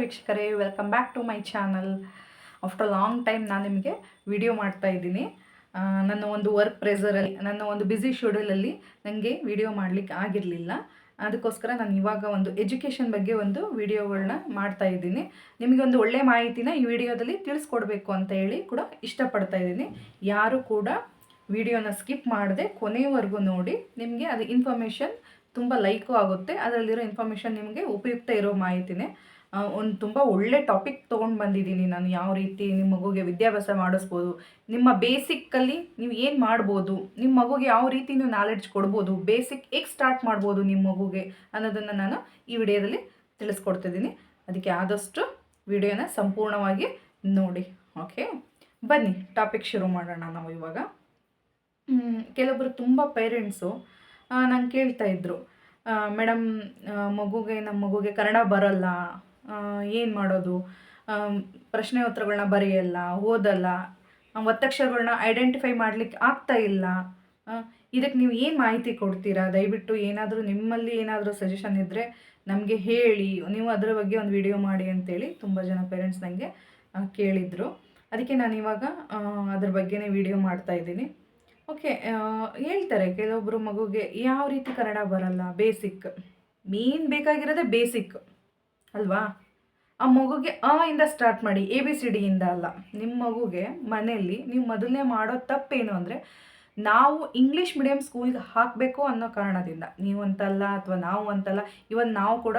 ವೀಕ್ಷಕರೇ welcome back to my channel after long time ನಾನು ನಿಮಗೆ ವಿಡಿಯೋ ಮಾಡ್ತಾ ಇದ್ದೀನಿ. ನನ್ನ ಒಂದು ವರ್ಕ್ ಪ್ರೆಸರಲ್ಲಿ ನನ್ನ ಒಂದು ಬ್ಯುಸಿ ಶೆಡ್ಯೂಲಲ್ಲಿ ನನಗೆ ವಿಡಿಯೋ ಮಾಡಲಿಕ್ಕೆ ಆಗಿರಲಿಲ್ಲ. ಅದಕ್ಕೋಸ್ಕರ ನಾನು ಇವಾಗ ಒಂದು ಎಜುಕೇಷನ್ ಬಗ್ಗೆ ಒಂದು ವಿಡಿಯೋಗಳನ್ನ ಮಾಡ್ತಾ ಇದ್ದೀನಿ. ನಿಮಗೆ ಒಂದು ಒಳ್ಳೆ ಮಾಹಿತಿನ ಈ ವಿಡಿಯೋದಲ್ಲಿ ತಿಳಿಸ್ಕೊಡ್ಬೇಕು ಅಂತ ಹೇಳಿ ಕೂಡ ಇಷ್ಟಪಡ್ತಾ ಇದ್ದೀನಿ. ಯಾರು ಕೂಡ ವಿಡಿಯೋನ ಸ್ಕಿಪ್ ಮಾಡದೆ ಕೊನೆಯವರೆಗೂ ನೋಡಿ ನಿಮಗೆ ಅದು ಇನ್ಫಾರ್ಮೇಷನ್ ತುಂಬ ಲೈಕು ಆಗುತ್ತೆ. ಅದರಲ್ಲಿರೋ ಇನ್ಫಾರ್ಮೇಷನ್ ನಿಮಗೆ ಉಪಯುಕ್ತ ಇರೋ ಮಾಹಿತಿನೇ ಒಂದು ತುಂಬ ಒಳ್ಳೆ ಟಾಪಿಕ್ ತೊಗೊಂಡು ಬಂದಿದ್ದೀನಿ ನಾನು. ಯಾವ ರೀತಿ ನಿಮ್ಮ ಮಗುಗೆ ವಿದ್ಯಾಭ್ಯಾಸ ಮಾಡಿಸ್ಬೋದು, ನಿಮ್ಮ ಬೇಸಿಕ್ಕಲ್ಲಿ ನೀವು ಏನು ಮಾಡ್ಬೋದು ನಿಮ್ಮ ಮಗುಗೆ ಯಾವ ರೀತಿ ನೀವು ನಾಲೆಡ್ಜ್ ಕೊಡ್ಬೋದು ಬೇಸಿಕ್ ಹೇಗೆ ಸ್ಟಾರ್ಟ್ ಮಾಡ್ಬೋದು ನಿಮ್ಮ ಮಗುಗೆ ಅನ್ನೋದನ್ನು ನಾನು ಈ ವಿಡಿಯೋದಲ್ಲಿ ತಿಳಿಸ್ಕೊಡ್ತಿದ್ದೀನಿ. ಅದಕ್ಕೆ ಆದಷ್ಟು ವಿಡಿಯೋನ ಸಂಪೂರ್ಣವಾಗಿ ನೋಡಿ. ಓಕೆ ಬನ್ನಿ ಟಾಪಿಕ್ ಶುರು ಮಾಡೋಣ ನಾವು ಇವಾಗ. ಕೆಲವೊಬ್ಬರು ತುಂಬ ಪೇರೆಂಟ್ಸು ನಂಗೆ ಕೇಳ್ತಾ ಇದ್ರು. ಮೇಡಮ್ ಮಗುಗೆ ನಮ್ಮ ಮಗುಗೆ ಕನ್ನಡ ಬರಲ್ಲ ಏನು ಮಾಡೋದು? ಪ್ರಶ್ನೆ ಉತ್ತರಗಳನ್ನ ಬರೆಯಲ್ಲ, ಓದಲ್ಲ. ಒತ್ತಕ್ಷರಗಳನ್ನ ಐಡೆಂಟಿಫೈ ಮಾಡಲಿಕ್ಕೆ ಆಗ್ತಾ ಇಲ್ಲ. ಇದಕ್ಕೆ ನೀವು ಏನು ಮಾಹಿತಿ ಕೊಡ್ತೀರಾ? ದಯವಿಟ್ಟು ಏನಾದರೂ ನಿಮ್ಮಲ್ಲಿ ಏನಾದರೂ ಸಜೆಷನ್ ಇದ್ದರೆ ನಮಗೆ ಹೇಳಿ. ನೀವು ಅದರ ಬಗ್ಗೆ ಒಂದು ವಿಡಿಯೋ ಮಾಡಿ ಅಂತೇಳಿ ತುಂಬ ಜನ ಪೇರೆಂಟ್ಸ್ ನನಗೆ ಕೇಳಿದರು. ಅದಕ್ಕೆ ನಾನು ಇವಾಗ ಅದ್ರ ಬಗ್ಗೆನೇ ವಿಡಿಯೋ ಮಾಡ್ತಾ ಇದ್ದೀನಿ. ಓಕೆ ಹೇಳ್ತಾರೆ ಕೆಲವೊಬ್ಬರು ಮಗುಗೆ, ಯಾವ ರೀತಿ ಕನ್ನಡ ಬರಲ್ಲ? ಬೇಸಿಕ್ ಮೇನ್ ಬೇಕಾಗಿರೋದೇ ಬೇಸಿಕ್ ಅಲ್ವಾ? ಆ ಮಗುಗೆ ಅ ಇಂದ ಸ್ಟಾರ್ಟ್ ಮಾಡಿ ಎ ಬಿ ಸಿ ಡಿಯಿಂದ ಅಲ್ಲ. ನಿಮ್ಮ ಮಗುಗೆ ಮನೆಯಲ್ಲಿ ನೀವು ಮೊದಲನೇ ಮಾಡೋ ತಪ್ಪೇನು ಅಂದರೆ ನಾವು ಇಂಗ್ಲೀಷ್ ಮೀಡಿಯಮ್ ಸ್ಕೂಲ್ಗೆ ಹಾಕಬೇಕು ಅನ್ನೋ ಕಾರಣದಿಂದ. ನೀವು ಅಂತಲ್ಲ ಅಥವಾ ನಾವು ಅಂತಲ್ಲ ಇವನ್ ನಾವು ಕೂಡ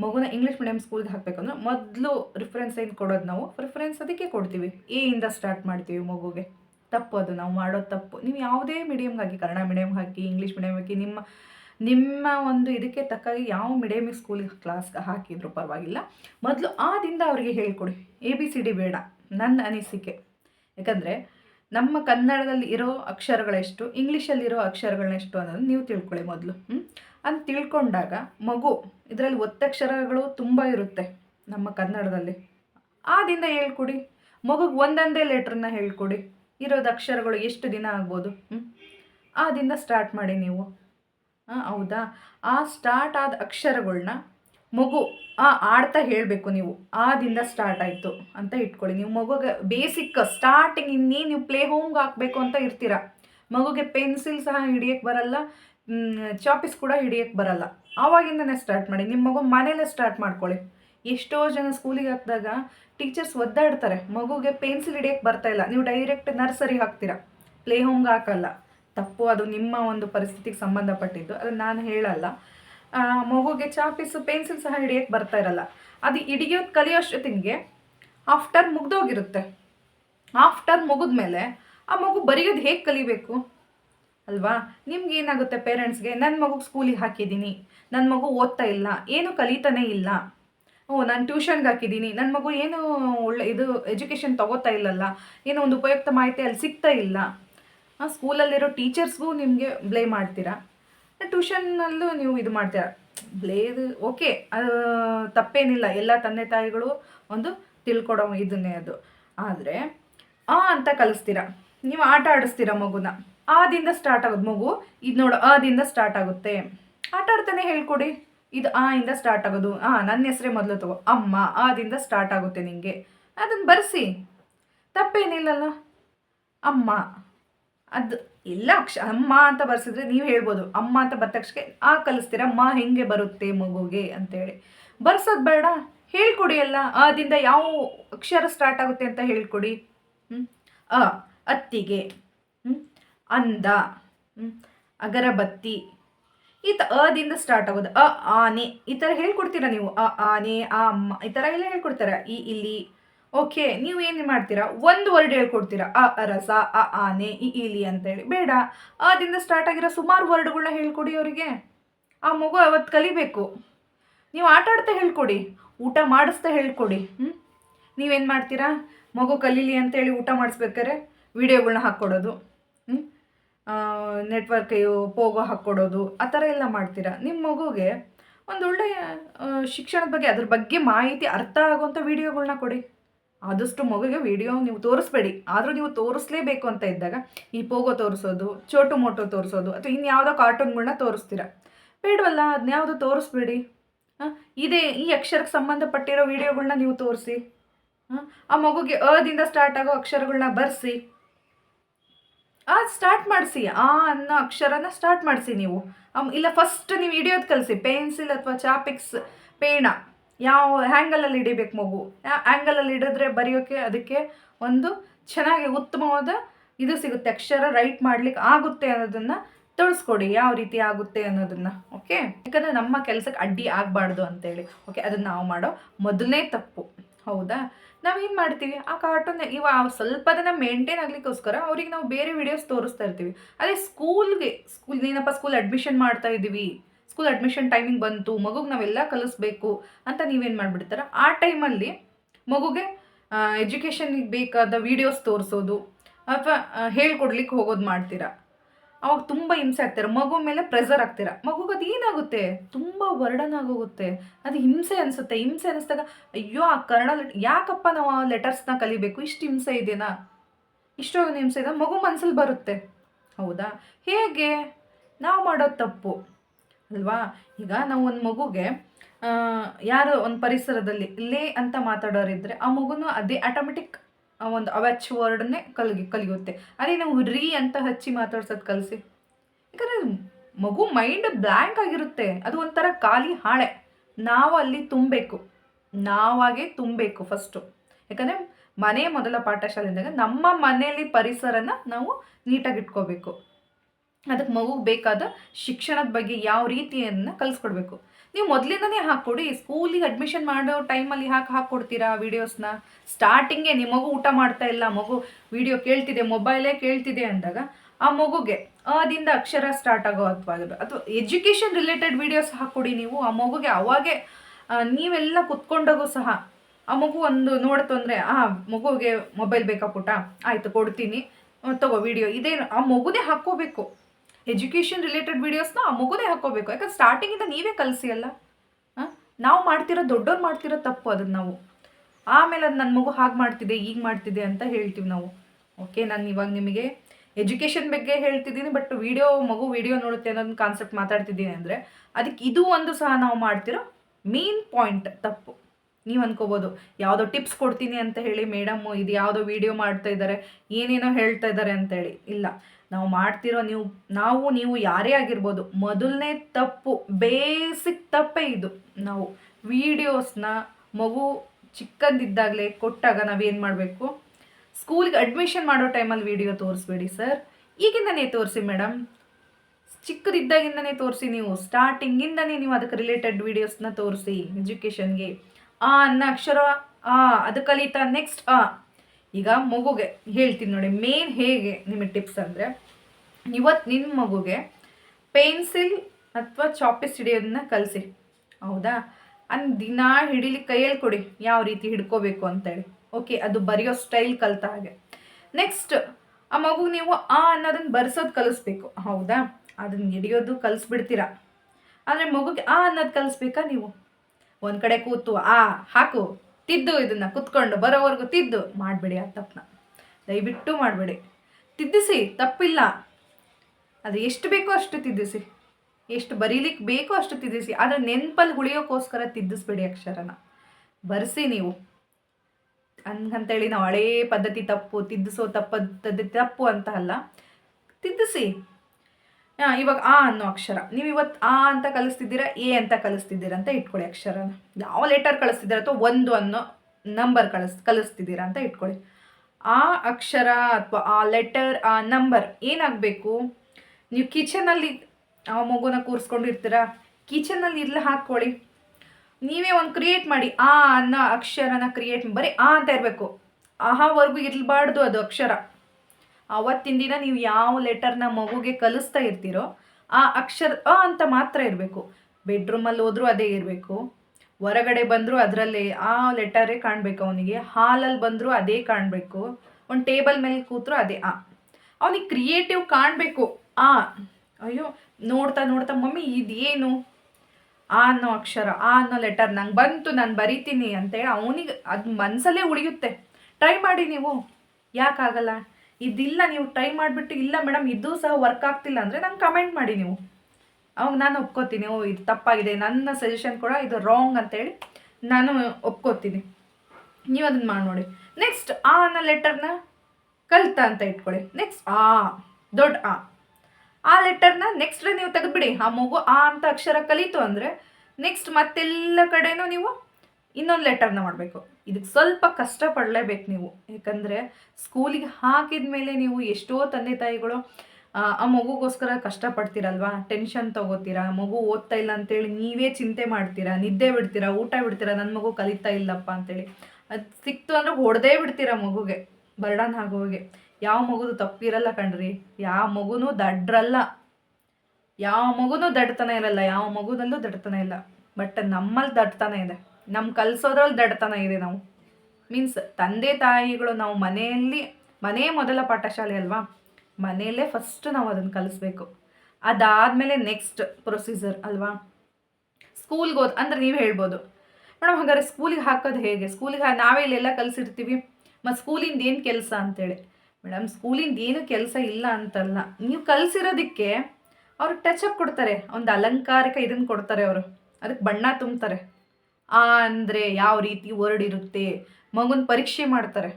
ಮಗುನ ಇಂಗ್ಲೀಷ್ ಮೀಡಿಯಮ್ ಸ್ಕೂಲ್ಗೆ ಹಾಕಬೇಕು ಅಂದ್ರೆ ಮೊದಲು ರಿಫರೆನ್ಸ್ ಏನು ಕೊಡೋದು ನಾವು? ಪ್ರಿಫರೆನ್ಸ್ ಅದಕ್ಕೆ ಕೊಡ್ತೀವಿ. ಎ ಇಂದ ಸ್ಟಾರ್ಟ್ ಮಾಡ್ತೀವಿ ಮಗುಗೆ. ತಪ್ಪು ಅದು, ನಾವು ಮಾಡೋ ತಪ್ಪು. ನೀವು ಯಾವುದೇ ಮೀಡಿಯಮ್ಗಾಗಿ ಕನ್ನಡ ಮೀಡಿಯಮ್ ಹಾಕಿ ಇಂಗ್ಲೀಷ್ ಮೀಡಿಯಮ್ ಹಾಕಿ ನಿಮ್ಮ ನಿಮ್ಮ ಒಂದು ಇದಕ್ಕೆ ತಕ್ಕಾಗಿ ಯಾವ ಮೀಡಿಯಮ್ ಸ್ಕೂಲಿಗೆ ಕ್ಲಾಸ್ಗೆ ಹಾಕಿದ್ರು ಪರವಾಗಿಲ್ಲ. ಮೊದಲು ಆದಿಂದ ಅವರಿಗೆ ಹೇಳ್ಕೊಡಿ. ಎ ಬಿ ಸಿ ಡಿ ಬೇಡ. ನನ್ನ ಅನಿಸಿಕೆ. ಯಾಕಂದರೆ ನಮ್ಮ ಕನ್ನಡದಲ್ಲಿ ಇರೋ ಅಕ್ಷರಗಳೆಷ್ಟು ಇಂಗ್ಲೀಷಲ್ಲಿರೋ ಅಕ್ಷರಗಳನ್ನೆಷ್ಟು ಅನ್ನೋದು ನೀವು ತಿಳ್ಕೊಳ್ಳಿ ಮೊದಲು. ಅಂತ ತಿಳ್ಕೊಂಡಾಗ ಮಗು ಇದರಲ್ಲಿ ಒತ್ತಕ್ಷರಗಳು ತುಂಬ ಇರುತ್ತೆ ನಮ್ಮ ಕನ್ನಡದಲ್ಲಿ. ಆದಿಂದ ಹೇಳ್ಕೊಡಿ. ಮಗುಗೆ ಒಂದೊಂದೇ ಲೆಟ್ರನ್ನ ಹೇಳ್ಕೊಡಿ. ಇರೋದು ಅಕ್ಷರಗಳು ಎಷ್ಟು ದಿನ ಆಗ್ಬೋದು? ಹ್ಞೂ ಆದಿಂದ ಸ್ಟಾರ್ಟ್ ಮಾಡಿ ನೀವು. ಹೌದಾ? ಆ ಸ್ಟಾರ್ಟ್ ಆದ ಅಕ್ಷರಗಳನ್ನ ಮಗು, ಆ, ಆಡ್ತಾ ಹೇಳಬೇಕು ನೀವು. ಆದಿಂದ ಸ್ಟಾರ್ಟ್ ಆಯಿತು ಅಂತ ಇಟ್ಕೊಳ್ಳಿ. ನೀವು ಮಗುಗೆ ಬೇಸಿಕ್ ಸ್ಟಾರ್ಟಿಂಗ್ ಇನ್ನೇ ನೀವು ಪ್ಲೇ ಹೋಮ್ಗೆ ಹಾಕಬೇಕು ಅಂತ ಇರ್ತೀರ. ಮಗುಗೆ ಪೆನ್ಸಿಲ್ ಸಹ ಹಿಡಿಯೋಕ್ಕೆ ಬರಲ್ಲ ಚಾಪಿಸ್ ಕೂಡ ಹಿಡಿಯೋಕ್ಕೆ ಬರಲ್ಲ. ಆವಾಗಿಂದನೇ ಸ್ಟಾರ್ಟ್ ಮಾಡಿ. ನಿಮ್ಮ ಮಗು ಮನೇಲೇ ಸ್ಟಾರ್ಟ್ ಮಾಡ್ಕೊಳ್ಳಿ. ಎಷ್ಟೋ ಜನ ಸ್ಕೂಲಿಗೆ ಹಾಕಿದಾಗ ಟೀಚರ್ಸ್ ಒದ್ದಾಡ್ತಾರೆ. ಮಗುಗೆ ಪೆನ್ಸಿಲ್ ಹಿಡಿಯೋಕ್ಕೆ ಇಲ್ಲ. ನೀವು ಡೈರೆಕ್ಟ್ ನರ್ಸರಿ ಹಾಕ್ತೀರಾ. ಪ್ಲೇ ಹೋಮ್ಗೆ ಹಾಕಲ್ಲ. ತಪ್ಪು, ಅದು ನಿಮ್ಮ ಒಂದು ಪರಿಸ್ಥಿತಿಗೆ ಸಂಬಂಧಪಟ್ಟಿದ್ದು ಅದು ನಾನು ಹೇಳಲ್ಲ. ಮಗುಗೆ ಚಾಪಿಸು ಪೆನ್ಸಿಲ್ ಸಹ ಹಿಡಿಯೋಕ್ಕೆ ಬರ್ತಾ ಇರಲ್ಲ. ಅದು ಹಿಡಿಯೋದು ಕಲಿಯೋಷ್ಟೊತ್ತಿಗೆ ಆಫ್ಟರ್ ಮುಗ್ದೋಗಿರುತ್ತೆ. ಆಫ್ಟರ್ ಮುಗಿದ್ಮೇಲೆ ಆ ಮಗು ಬರೆಯೋದು ಹೇಗೆ ಕಲಿಬೇಕು? ಅಲ್ವಾ? ನಿಮ್ಗೆ ಏನಾಗುತ್ತೆ ಪೇರೆಂಟ್ಸ್ಗೆ? ನನ್ನ ಮಗುಗೆ ಸ್ಕೂಲಿಗೆ ಹಾಕಿದ್ದೀನಿ. ನನ್ನ ಮಗು ಓದ್ತಾ ಇಲ್ಲ. ಏನು ಕಲಿತಾನೇ ಇಲ್ಲ. ಓ, ನಾನು ಟ್ಯೂಷನ್ಗೆ ಹಾಕಿದ್ದೀನಿ. ನನ್ನ ಮಗು ಏನು ಒಳ್ಳೆ ಇದು, ಎಜುಕೇಷನ್ ತಗೋತಾ ಇಲ್ಲಲ್ಲ. ಏನೋ ಒಂದು ಉಪಯುಕ್ತ ಮಾಹಿತಿ ಅಲ್ಲಿ ಸಿಗ್ತಾ ಇಲ್ಲ. ಆ ಸ್ಕೂಲಲ್ಲಿರೋ ಟೀಚರ್ಸ್ಗೂ ನಿಮಗೆ ಬ್ಲೇ ಮಾಡ್ತೀರಾ? ಟ್ಯೂಷನ್ನಲ್ಲೂ ನೀವು ಇದು ಮಾಡ್ತೀರಾ? ಬ್ಲೇದು ಓಕೆ ಅದು ತಪ್ಪೇನಿಲ್ಲ. ಎಲ್ಲ ತಂದೆ ತಾಯಿಗಳು ಒಂದು ತಿಳ್ಕೊಡೋ ಇದನ್ನೇ ಅದು. ಆದರೆ, ಆ ಅಂತ ಕಲಿಸ್ತೀರ? ನೀವು ಆಟ ಆಡಿಸ್ತೀರ ಮಗುನ? ಆದಿಂದ ಸ್ಟಾರ್ಟ್ ಆಗೋದು ಮಗು, ಇದು ನೋಡು ಆದಿಂದ ಸ್ಟಾರ್ಟ್ ಆಗುತ್ತೆ. ಆಟ ಆಡ್ತಾನೆ ಹೇಳ್ಕೊಡಿ. ಇದು ಆ ಇಂದ ಸ್ಟಾರ್ಟ್ ಆಗೋದು. ಆ ನನ್ನ ಹೆಸರೇ ಮೊದಲು ತಗೋ. ಅಮ್ಮ ಆದಿಂದ ಸ್ಟಾರ್ಟ್ ಆಗುತ್ತೆ ನಿಮಗೆ ಅದನ್ನು ಬರೆಸಿ. ತಪ್ಪೇನಿಲ್ಲಲ್ಲ. ಅಮ್ಮ. ಅದು ಎಲ್ಲ ಅಕ್ಷ, ಅಮ್ಮ ಅಂತ ಬರ್ಸಿದ್ರೆ ನೀವು ಹೇಳ್ಬೋದು. ಅಮ್ಮ ಅಂತ ಬಂದ ತಕ್ಷಣ ಆ, ಕಲಿಸ್ತೀರ? ಅಮ್ಮ ಹೆಂಗೆ ಬರುತ್ತೆ ಮಗುಗೆ? ಅಂತೇಳಿ. ಬರ್ಸೋದು ಬೇಡ. ಹೇಳ್ಕೊಡಿ ಎಲ್ಲ. ಆದಿಂದ ಯಾವ ಅಕ್ಷರ ಸ್ಟಾರ್ಟ್ ಆಗುತ್ತೆ ಅಂತ ಹೇಳ್ಕೊಡಿ? ಅ, ಅತ್ತಿಗೆ? ಅಂದ? ಅಗರಬತ್ತಿ. ಈ ತ, ಅದಿಂದ ಸ್ಟಾರ್ಟ್ ಆಗೋದು. ಅ, ಆನೆ. ಈ ಥರ ಹೇಳ್ಕೊಡ್ತೀರಾ ನೀವು? ಅ, ಆನೆ, ಆ, ಅಮ್ಮ. ಈ ಥರ ಎಲ್ಲ ಹೇಳ್ಕೊಡ್ತೀರಾ? ಈ, ಇಲ್ಲಿ. ಓಕೆ ನೀವು ಏನು ಮಾಡ್ತೀರಾ? ಒಂದು ವರ್ಡ್ ಹೇಳ್ಕೊಡ್ತೀರಾ? ಅ ಅರಸ ಅ ಆನೆ ಇ, ಇಲಿ ಅಂತೇಳಿ ಬೇಡ. ಅದಿಂದ ಸ್ಟಾರ್ಟ್ ಆಗಿರೋ ಸುಮಾರು ವರ್ಡ್ಗಳನ್ನ ಹೇಳ್ಕೊಡಿ ಅವರಿಗೆ. ಆ ಮಗು ಅವತ್ತು ಕಲಿಬೇಕು. ನೀವು ಆಟ ಆಡ್ತಾ ಹೇಳ್ಕೊಡಿ. ಊಟ ಮಾಡಿಸ್ತಾ ಹೇಳ್ಕೊಡಿ. ಹ್ಞೂ ನೀವೇನು ಮಾಡ್ತೀರಾ? ಮಗು ಕಲೀಲಿ ಅಂತೇಳಿ ಊಟ ಮಾಡಿಸ್ಬೇಕಾರೆ ವಿಡಿಯೋಗಳ್ನ ಹಾಕ್ಕೊಡೋದು. ಹ್ಞೂ ನೆಟ್ವರ್ಕ್ ಪೋಗೋ ಹಾಕ್ಕೊಡೋದು. ಆ ಥರ ಎಲ್ಲ ಮಾಡ್ತೀರಾ? ನಿಮ್ಮ ಮಗುಗೆ ಒಂದು ಒಳ್ಳೆಯ ಶಿಕ್ಷಣದ ಬಗ್ಗೆ ಅದ್ರ ಬಗ್ಗೆ ಮಾಹಿತಿ ಅರ್ಥ ಆಗುವಂಥ ವಿಡಿಯೋಗಳನ್ನ ಕೊಡಿ. ಆದಷ್ಟು ಮಗುಗೆ ವಿಡಿಯೋ ನೀವು ತೋರಿಸ್ಬೇಡಿ. ಆದರೂ ನೀವು ತೋರಿಸ್ಲೇಬೇಕು ಅಂತ ಇದ್ದಾಗ ಈ ಪೋಗೋ ತೋರಿಸೋದು, ಚೋಟು ಮೋಟೋ ತೋರಿಸೋದು, ಅಥವಾ ಇನ್ಯಾವುದೋ ಕಾರ್ಟೂನ್ಗಳನ್ನ ತೋರಿಸ್ತೀರಾ. ಬೇಡವಲ್ಲ ಅದನ್ಯಾವುದು ತೋರಿಸ್ಬೇಡಿ. ಹಾಂ? ಇದೇ ಈ ಅಕ್ಷರಕ್ಕೆ ಸಂಬಂಧಪಟ್ಟಿರೋ ವಿಡಿಯೋಗಳನ್ನ ನೀವು ತೋರಿಸಿ. ಆ ಮಗುಗೆ ಅದಿಂದ ಸ್ಟಾರ್ಟ್ ಆಗೋ ಅಕ್ಷರಗಳನ್ನ ಬರೆಸಿ. ಆ ಸ್ಟಾರ್ಟ್ ಮಾಡಿಸಿ, ಆ ಅನ್ನೋ ಅಕ್ಷರನ ಸ್ಟಾರ್ಟ್ ಮಾಡಿಸಿ ನೀವು. ಇಲ್ಲ ಫಸ್ಟ್ ನೀವು ಹಿಡಿಯೋದು ಕಲಿಸಿ ಪೆನ್ಸಿಲ್ ಅಥವಾ ಚಾಪಿಕ್ಸ್ ಪೇಣ. ಯಾವ ಹ್ಯಾಂಗಲಲ್ಲಿ ಹಿಡಿಬೇಕು ಮಗು? ಆ್ಯಂಗಲಲ್ಲಿ ಹಿಡಿದ್ರೆ ಬರೆಯೋಕ್ಕೆ ಅದಕ್ಕೆ ಒಂದು ಚೆನ್ನಾಗಿ ಉತ್ತಮವಾದ ಇದು ಸಿಗುತ್ತೆ. ಅಕ್ಷರ ರೈಟ್ ಮಾಡ್ಲಿಕ್ಕೆ ಆಗುತ್ತೆ ಅನ್ನೋದನ್ನು ತಿಳಿಸ್ಕೊಡಿ ಯಾವ ರೀತಿ ಆಗುತ್ತೆ ಅನ್ನೋದನ್ನು ಓಕೆ ಯಾಕಂದರೆ ನಮ್ಮ ಕೆಲಸಕ್ಕೆ ಅಡ್ಡಿ ಆಗಬಾರ್ದು ಅಂತೇಳಿ. ಓಕೆ ಅದನ್ನು ನಾವು ಮಾಡೋ ಮೊದಲನೇ ತಪ್ಪು. ಹೌದಾ? ನಾವೇನು ಮಾಡ್ತೀವಿ? ಆ ಕಾರ್ಟೂನ್ ಇವಾಗ ಸ್ವಲ್ಪ ಅದನ್ನು ಮೇಂಟೈನ್ ಆಗ್ಲಿಕ್ಕೋಸ್ಕರ ಅವ್ರಿಗೆ ನಾವು ಬೇರೆ ವಿಡಿಯೋಸ್ ತೋರಿಸ್ತಾ ಇರ್ತೀವಿ. ಅದೇ ಸ್ಕೂಲ್ಗೆ ಸ್ಕೂಲ್ ಏನಪ್ಪ ಸ್ಕೂಲ್ ಅಡ್ಮಿಷನ್ ಮಾಡ್ತಾ ಇದ್ದೀವಿ. ಸ್ಕೂಲ್ ಅಡ್ಮಿಷನ್ ಟೈಮಿಂಗ್ ಬಂತು, ಮಗುಗೆ ನಾವೆಲ್ಲ ಕಲಿಸ್ಬೇಕು ಅಂತ ನೀವೇನು ಮಾಡಿಬಿಡ್ತಾರ? ಆ ಟೈಮಲ್ಲಿ ಮಗುಗೆ ಎಜುಕೇಷನ್ಗೆ ಬೇಕಾದ ವಿಡಿಯೋಸ್ ತೋರಿಸೋದು ಅಥವಾ ಹೇಳ್ಕೊಡ್ಲಿಕ್ಕೆ ಹೋಗೋದು ಮಾಡ್ತೀರಾ? ಅವಾಗ ತುಂಬ ಹಿಂಸೆ ಆಗ್ತೀರ? ಮಗು ಮೇಲೆ ಪ್ರೆಸರ್ ಆಗ್ತೀರ? ಮಗುಗೆ ಅದು ಏನಾಗುತ್ತೆ? ತುಂಬ ವರ್ಡನ್ ಆಗೋಗುತ್ತೆ. ಅದು ಹಿಂಸೆ ಅನಿಸುತ್ತೆ. ಹಿಂಸೆ ಅನಿಸಿದಾಗ, ಅಯ್ಯೋ, ಆ ಕನ್ನಡ ಯಾಕಪ್ಪ ನಾವು ಆ ಲೆಟರ್ಸ್ನ ಕಲಿಬೇಕು? ಇಷ್ಟು ಹಿಂಸೆ ಇದೆಯಾ ಇಷ್ಟೊಂದು ಹಿಂಸೆ ಇದೆ ಮಗು ಮನಸ್ಸಲ್ಲಿ ಬರುತ್ತೆ. ಹೌದಾ? ಹೇಗೆ? ನಾವು ಮಾಡೋದು ತಪ್ಪು. ಅಲ್ವಾ? ಈಗ ನಾವು ಒಂದು ಮಗುಗೆ ಯಾರು ಒಂದು ಪರಿಸರದಲ್ಲಿ ಲೇ ಅಂತ ಮಾತಾಡೋರಿದ್ರೆ ಆ ಮಗುನು ಅದೇ ಆಟೋಮೆಟಿಕ್ ಒಂದು ಅವೆಚ್ ವರ್ಡ್ನೇ ಕಲಿಗೆ ಕಲಿಯುತ್ತೆ ಅದೇ ನಾವು ರೀ ಅಂತ ಹಚ್ಚಿ ಮಾತಾಡ್ಸೋದು ಕಲಿಸಿ. ಯಾಕಂದರೆ ಮಗು ಮೈಂಡ್ ಬ್ಲ್ಯಾಂಕ್ ಆಗಿರುತ್ತೆ. ಅದು ಒಂಥರ ಖಾಲಿ ಹಾಳೆ. ನಾವು ಅಲ್ಲಿ ತುಂಬಬೇಕು. ನಾವಾಗೆ ತುಂಬಬೇಕು ಫಸ್ಟು ಯಾಕಂದರೆ ಮನೆ ಮೊದಲ ಪಾಠಶಾಲೆ ಇದ್ದಾಗ ನಮ್ಮ ಮನೆಯಲ್ಲಿ ಪರಿಸರನ ನಾವು ನೀಟಾಗಿ ಇಟ್ಕೋಬೇಕು. ಅದಕ್ಕೆ ಮಗುಗೆ ಬೇಕಾದ ಶಿಕ್ಷಣದ ಬಗ್ಗೆ ಯಾವ ರೀತಿಯನ್ನು ಕಲಿಸ್ಕೊಡ್ಬೇಕು. ನೀವು ಮೊದಲಿಂದನೇ ಹಾಕ್ಕೊಡಿ, ಸ್ಕೂಲಿಗೆ ಅಡ್ಮಿಷನ್ ಮಾಡೋ ಟೈಮಲ್ಲಿ ಹಾಕಿ ಹಾಕ್ಕೊಡ್ತೀರಾ ವೀಡಿಯೋಸ್ನ ಸ್ಟಾರ್ಟಿಂಗೆ ನಿಮ್ಮ ಮಗು ಊಟ ಮಾಡ್ತಾ ಇಲ್ಲ, ಮಗು ವಿಡಿಯೋ ಕೇಳ್ತಿದೆ ಮೊಬೈಲೇ ಕೇಳ್ತಿದೆ ಅಂದಾಗ ಆ ಮಗುಗೆ ಅದಿಂದ ಅಕ್ಷರ ಸ್ಟಾರ್ಟ್ ಆಗೋ ಅಥವಾ ಅಥವಾ ಎಜುಕೇಷನ್ ರಿಲೇಟೆಡ್ ವೀಡಿಯೋಸ್ ಹಾಕ್ಕೊಡಿ ನೀವು. ಆ ಮಗುಗೆ ಅವಾಗೆ ನೀವೆಲ್ಲ ಕುತ್ಕೊಂಡಾಗೂ ಸಹ ಆ ಮಗು ಒಂದು ನೋಡ್ತು ಅಂದರೆ ಆ ಮಗುಗೆ ಮೊಬೈಲ್ ಬೇಕಾ ಪುಟ? ಆಯಿತು ಕೊಡ್ತೀನಿ, ತಗೋ ವಿಡಿಯೋ ಇದೇನು, ಆ ಮಗುದೇ ಹಾಕ್ಕೋಬೇಕು. ಎಜುಕೇಷನ್ ರಿಲೇಟೆಡ್ ವೀಡಿಯೋಸ್ನ ಆ ಮಗುದೇ ಹಾಕ್ಕೋಬೇಕು. ಯಾಕಂದ್ರೆ ಸ್ಟಾರ್ಟಿಂಗಿಂದ ನೀವೇ ಕಲಿಸಿ ಅಲ್ಲ ಆ? ನಾವು ಮಾಡ್ತಿರೋ ದೊಡ್ಡವ್ರು ಮಾಡ್ತಿರೋ ತಪ್ಪು ಅದನ್ನು ನಾವು. ಆಮೇಲೆ ಅದು ನನ್ನ ಮಗು ಹಾಗೆ ಮಾಡ್ತಿದೆ ಈಗ ಮಾಡ್ತಿದೆ ಅಂತ ಹೇಳ್ತೀವಿ ನಾವು. ಓಕೆ ನಾನು ಇವಾಗ ನಿಮಗೆ ಎಜುಕೇಷನ್ ಬಗ್ಗೆ ಹೇಳ್ತಿದ್ದೀನಿ, ಬಟ್ ವಿಡಿಯೋ, ಮಗು ವಿಡಿಯೋ ನೋಡುತ್ತೆ ಅನ್ನೋದನ್ನ ಕಾನ್ಸೆಪ್ಟ್ ಮಾತಾಡ್ತಿದ್ದೀನಿ ಅಂದರೆ, ಅದಕ್ಕೆ ಇದು ಒಂದು ಸಹ ನಾವು ಮಾಡ್ತಿರೋ ಮೇನ್ ಪಾಯಿಂಟ್ ತಪ್ಪು. ನೀವು ಅನ್ಕೋಬೋದು. ಯಾವುದೋ ಟಿಪ್ಸ್ ಕೊಡ್ತೀನಿ ಅಂತ ಹೇಳಿ ಮೇಡಮ್ಮು ಇದು ಯಾವುದೋ ವಿಡಿಯೋ ಮಾಡ್ತಾ ಇದ್ದಾರೆ ಏನೇನೋ ಹೇಳ್ತಾ ಇದ್ದಾರೆ ಅಂತೇಳಿ ಇಲ್ಲ. ನಾವು ಮಾಡ್ತಿರೋ ನೀವು, ನಾವು, ನೀವು ಯಾರೇ ಆಗಿರ್ಬೋದು, ಮೊದಲನೇ ತಪ್ಪು ಬೇಸಿಕ್ ತಪ್ಪೇ ಇದು. ನಾವು ವೀಡಿಯೋಸ್ನ ಮಗು ಚಿಕ್ಕಂದಿದ್ದಾಗಲೇ ಕೊಟ್ಟಾಗ ನಾವೇನು ಮಾಡಬೇಕು? ಸ್ಕೂಲ್ಗೆ ಅಡ್ಮಿಷನ್ ಮಾಡೋ ಟೈಮಲ್ಲಿ ವಿಡಿಯೋ ತೋರಿಸ್ಬೇಡಿ ಸರ್ ಈಗಿಂದನೇ ತೋರಿಸಿ ಮೇಡಮ್ ಚಿಕ್ಕದಿದ್ದಾಗಿಂದನೇ ತೋರಿಸಿ ನೀವು ಸ್ಟಾರ್ಟಿಂಗಿಂದನೇ ನೀವು ಅದಕ್ಕೆ ರಿಲೇಟೆಡ್ ವೀಡಿಯೋಸ್ನ ತೋರಿಸಿ ಎಜುಕೇಷನ್ಗೆ ಆ, ಅನ್ನ ಅಕ್ಷರ ಆ, ಅದು ಕಲಿತಾ ನೆಕ್ಸ್ಟ್ ಆ. ಈಗ ಮಗುಗೆ ಹೇಳ್ತೀನಿ ನೋಡಿ ಮೇನ್ ಹೇಗೆ ನಿಮಗೆ ಟಿಪ್ಸ್ ಅಂದರೆ ಇವತ್ತು ನಿಮ್ಮ ಮಗುಗೆ ಪೆನ್ಸಿಲ್ ಅಥವಾ ಚಾಪಿಸ್ ಹಿಡಿಯೋದನ್ನ ಕಲಿಸಿ. ಹೌದಾ? ಅನ್ ದಿನ ಹಿಡೀಲಿ ಕೈಯಲ್ಲಿ ಕೊಡಿ, ಯಾವ ರೀತಿ ಹಿಡ್ಕೋಬೇಕು ಅಂತೇಳಿ ಓಕೆ ಅದು ಬರೆಯೋ ಸ್ಟೈಲ್ ಕಲ್ತ ಹಾಗೆ. ನೆಕ್ಸ್ಟ್ ಆ ಮಗು ನೀವು ಆ ಅನ್ನೋದನ್ನ ಬರ್ಸೋದು ಕಲಿಸ್ಬೇಕು. ಹೌದಾ? ಅದನ್ನ ಹಿಡಿಯೋದು ಕಲಿಸ್ಬಿಡ್ತೀರಾ. ಆದರೆ ಮಗುಗೆ ಆ ಅನ್ನೋದು ಕಲಿಸ್ಬೇಕಾ ನೀವು? ಒಂದು ಕಡೆ ಕೂತು, ಆ, ಹಾಕು, ತಿದ್ದು ಇದನ್ನು, ಕುತ್ಕೊಂಡು, ಬರೋವರೆಗೂ ತಿದ್ದು. ಮಾಡಬೇಡಿ ಆ ತಪ್ಪನ್ನ. ದಯವಿಟ್ಟು ಮಾಡಬೇಡಿ. ತಿದ್ದಿಸಿ, ತಪ್ಪಿಲ್ಲ. ಅದು ಎಷ್ಟು ಬೇಕೋ ಅಷ್ಟು ತಿದ್ದಿಸಿ. ಎಷ್ಟು ಬರೀಲಿಕ್ಕೆ ಬೇಕೋ ಅಷ್ಟು ತಿದ್ದಿಸಿ. ಆದರೆ ನೆನಪಲ್ಲಿ ಉಳಿಯೋಕ್ಕೋಸ್ಕರ ತಿದ್ದಿಸ್ಬೇಡಿ ಅಕ್ಷರನ. ಬರೆಸಿ ನೀವು. ಹಂಗಂತೇಳಿ ನಾವು ಹಳೇ ಪದ್ಧತಿ ತಪ್ಪು, ತಿದ್ದಿಸೋ ತಪ್ಪ ತಪ್ಪು ಅಂತ ಅಲ್ಲ. ತಿದ್ದಿಸಿ. ಇವಾಗ ಆ ಅನ್ನೋ ಅಕ್ಷರ. ನೀವು ಇವತ್ತು ಆ ಅಂತ ಕಲಿಸ್ತಿದ್ದೀರಾ, ಎ ಅಂತ ಕಲಿಸ್ತಿದ್ದೀರಾ ಅಂತ ಇಟ್ಕೊಳ್ಳಿ ಅಕ್ಷರನ. ಯಾವ ಲೆಟರ್ ಕಳಿಸ್ತಿದ್ದೀರಾ ಅಥವಾ ಒಂದು ಅನ್ನೋ ನಂಬರ್ ಕಳಿಸ್, ಕಲಿಸ್ತಿದ್ದೀರಾ ಅಂತ ಇಟ್ಕೊಳ್ಳಿ. ಆ ಅಕ್ಷರ ಅಥವಾ ಆ ಲೆಟರ್ ಆ ನಂಬರ್ ಏನಾಗಬೇಕು? ನೀವು ಕಿಚನಲ್ಲಿ ಆ ಮಗುನ ಕೂರಿಸ್ಕೊಂಡಿರ್ತೀರಾ ಕಿಚನಲ್ಲಿ ಇರ್ಲಿ ಹಾಕ್ಕೊಳ್ಳಿ. ನೀವೇ ಒಂದು ಕ್ರಿಯೇಟ್ ಮಾಡಿ, ಆ ಅನ್ನೋ ಅಕ್ಷರನ ಕ್ರಿಯೇಟ್ ಬರೀ ಆ ಅಂತ ಇರಬೇಕು. ಆಹಾವರೆಗೂ ಇರಬಾರ್ದು ಅದು ಅಕ್ಷರ. ಅವತ್ತಿನ ದಿನ ನೀವು ಯಾವ ಲೆಟರ್ನ ಮಗುಗೆ ಕಲಿಸ್ತಾ ಇರ್ತೀರೋ ಆ ಅಕ್ಷರ ಅ ಅಂತ ಮಾತ್ರ ಇರಬೇಕು. ಬೆಡ್ರೂಮಲ್ಲಿ ಹೋದರೂ ಅದೇ ಇರಬೇಕು. ಹೊರಗಡೆ ಬಂದರೂ ಅದರಲ್ಲೇ ಆ ಲೆಟರೇ ಕಾಣಬೇಕು ಅವನಿಗೆ. ಹಾಲಲ್ಲಿ ಬಂದರೂ ಅದೇ ಕಾಣಬೇಕು. ಒಂದು ಟೇಬಲ್ ಮೇಲೆ ಕೂತರೂ ಅದೇ ಆ. ಅವನಿಗೆ ಕ್ರಿಯೇಟಿವ್ ಕಾಣಬೇಕು. ಆ. ಅಯ್ಯೋ, ನೋಡ್ತಾ ನೋಡ್ತಾ, ಮಮ್ಮಿ, ಇದೇನು? ಆ ಅನ್ನೋ ಅಕ್ಷರ, ಆ ಅನ್ನೋ ಲೆಟರ್ ನಂಗೆ ಬಂತು, ನಾನು ಬರಿತೀನಿ. ಅಂತೇಳಿ ಅವನಿಗೆ ಅದು ಮನಸ್ಸಲ್ಲೇ ಉಳಿಯುತ್ತೆ. ಟ್ರೈ ಮಾಡಿ ನೀವು. ಯಾಕಾಗಲ್ಲ? ಇದಿಲ್ಲ, ನೀವು ಟ್ರೈ ಮಾಡಿಬಿಟ್ಟು ಇಲ್ಲ ಮೇಡಮ್ ಇದು ಸಹ ವರ್ಕ್ ಆಗ್ತಿಲ್ಲ ಅಂದರೆ ನಂಗೆ ಕಮೆಂಟ್ ಮಾಡಿ ನೀವು. ಅವಾಗ ನಾನು ಒಪ್ಕೋತೀನಿ, ಓ, ಇದು ತಪ್ಪಾಗಿದೆ, ನನ್ನ ಸಜೆಷನ್ ಕೂಡ ಇದು ರಾಂಗ್ ಅಂತೇಳಿ ನಾನು ಒಪ್ಕೋತೀನಿ. ನೀವು ಅದನ್ನು ಮಾಡಿ ನೋಡಿ. ನೆಕ್ಸ್ಟ್ ಆ ಅನ್ನೋ ಲೆಟರ್ನ ಕಲಿತ ಅಂತ ಇಟ್ಕೊಳ್ಳಿ. ನೆಕ್ಸ್ಟ್ ಆ, ದೊಡ್ಡ ಆ. ಆ ಲೆಟರ್ನ ನೆಕ್ಸ್ಟ್ ನೀವು ತೆಗೆದ್ಬಿಡಿ. ಆ ಮಗು ಆ ಅಂತ ಅಕ್ಷರ ಕಲಿತು ಅಂದರೆ ನೆಕ್ಸ್ಟ್ ಮತ್ತೆಲ್ಲ ಕಡೆನೂ ನೀವು ಇನ್ನೊಂದು ಲೆಟರ್ನ ಮಾಡಬೇಕು. ಇದಕ್ಕೆ ಸ್ವಲ್ಪ ಕಷ್ಟಪಡಲೇಬೇಕು ನೀವು. ಯಾಕಂದರೆ ಸ್ಕೂಲಿಗೆ ಹಾಕಿದ ಮೇಲೆ ನೀವು ಎಷ್ಟೋ ತಂದೆ ತಾಯಿಗಳು, ಆ ಆ ಮಗುಗೋಸ್ಕರ ಕಷ್ಟಪಡ್ತೀರಲ್ವಾ? ಟೆನ್ಷನ್ ತಗೋತೀರಾ? ಮಗು ಓದ್ತಾ ಇಲ್ಲ ಅಂತೇಳಿ ನೀವೇ ಚಿಂತೆ ಮಾಡ್ತೀರಾ? ನಿದ್ದೆ ಬಿಡ್ತೀರಾ? ಊಟ ಬಿಡ್ತೀರಾ? ನನ್ನ ಮಗು ಕಲಿತಾ ಇಲ್ಲಪ್ಪ ಅಂತೇಳಿ. ಅದು ಸಿಕ್ತು ಅಂದರೆ ಹೊಡೆದೇ ಬಿಡ್ತೀರಾ ಮಗುಗೆ, ಬರ್ಡನ್ ಆಗೋಗೆ ಯಾವ ಮಗುದು ತಪ್ಪಿರಲ್ಲ ಕಣ್ರಿ. ಯಾವ ಮಗುನೂ ದಡ್ರಲ್ಲ. ಯಾವ ಮಗುನೂ ದಡ್ತನ ಇರಲ್ಲ. ಯಾವ ಮಗುನಲ್ಲೂ ದಡ್ತನ ಇಲ್ಲ. ಬಟ್ ನಮ್ಮಲ್ಲಿ ದಡ್ತನ ಇದೆ. ನಮ್ಮ ಕಲಿಸೋದ್ರಲ್ಲಿ ದಡ್ತನ ಇದೆ ನಾವು. ಮೀನ್ಸ್ ತಂದೆ ತಾಯಿಗಳು ನಾವು ಮನೆಯಲ್ಲಿ, ಮನೆ ಮೊದಲ ಪಾಠಶಾಲೆ ಅಲ್ವಾ? ಮನೆಯಲ್ಲೇ ಫಸ್ಟ್ ನಾವು ಅದನ್ನು ಕಲಿಸ್ಬೇಕು. ಅದಾದಮೇಲೆ ನೆಕ್ಸ್ಟ್ ಪ್ರೊಸೀಜರ್ ಅಲ್ವಾ? ಸ್ಕೂಲ್ಗೆ ಹೋದ್, ಅಂದ್ರೆ ನೀವು ಹೇಳ್ಬೋದು. ಮೇಡಮ್ ಹಾಗಾದ್ರೆ ಸ್ಕೂಲಿಗೆ ಹಾಕೋದು ಹೇಗೆ? ಸ್ಕೂಲಿಗೆ ನಾವೇ ಇಲ್ಲೆಲ್ಲ ಕಲಿಸಿರ್ತೀವಿ. ಮತ್ತು ಸ್ಕೂಲಿಂದ ಏನು ಕೆಲಸ ಅಂತೇಳಿ. ಮೇಡಮ್ ಸ್ಕೂಲಿಂದ ಏನು ಕೆಲಸ ಇಲ್ಲ ಅಂತಲ್ಲ. ನೀವು ಕಲಿಸಿರೋದಕ್ಕೆ ಅವ್ರಿಗೆ ಟಚ್ ಅಪ್ ಕೊಡ್ತಾರೆ. ಒಂದು ಅಲಂಕಾರಿಕ ಇದನ್ನು ಕೊಡ್ತಾರೆ ಅವರು. ಅದಕ್ಕೆ ಬಣ್ಣ ತುಂಬ್ತಾರೆ. ಆ ಅಂದರೆ ಯಾವ ರೀತಿ ವರ್ಡ್ ಇರುತ್ತೆ ಮಗುನ ಪರೀಕ್ಷೆ ಮಾಡ್ತಾರೆ.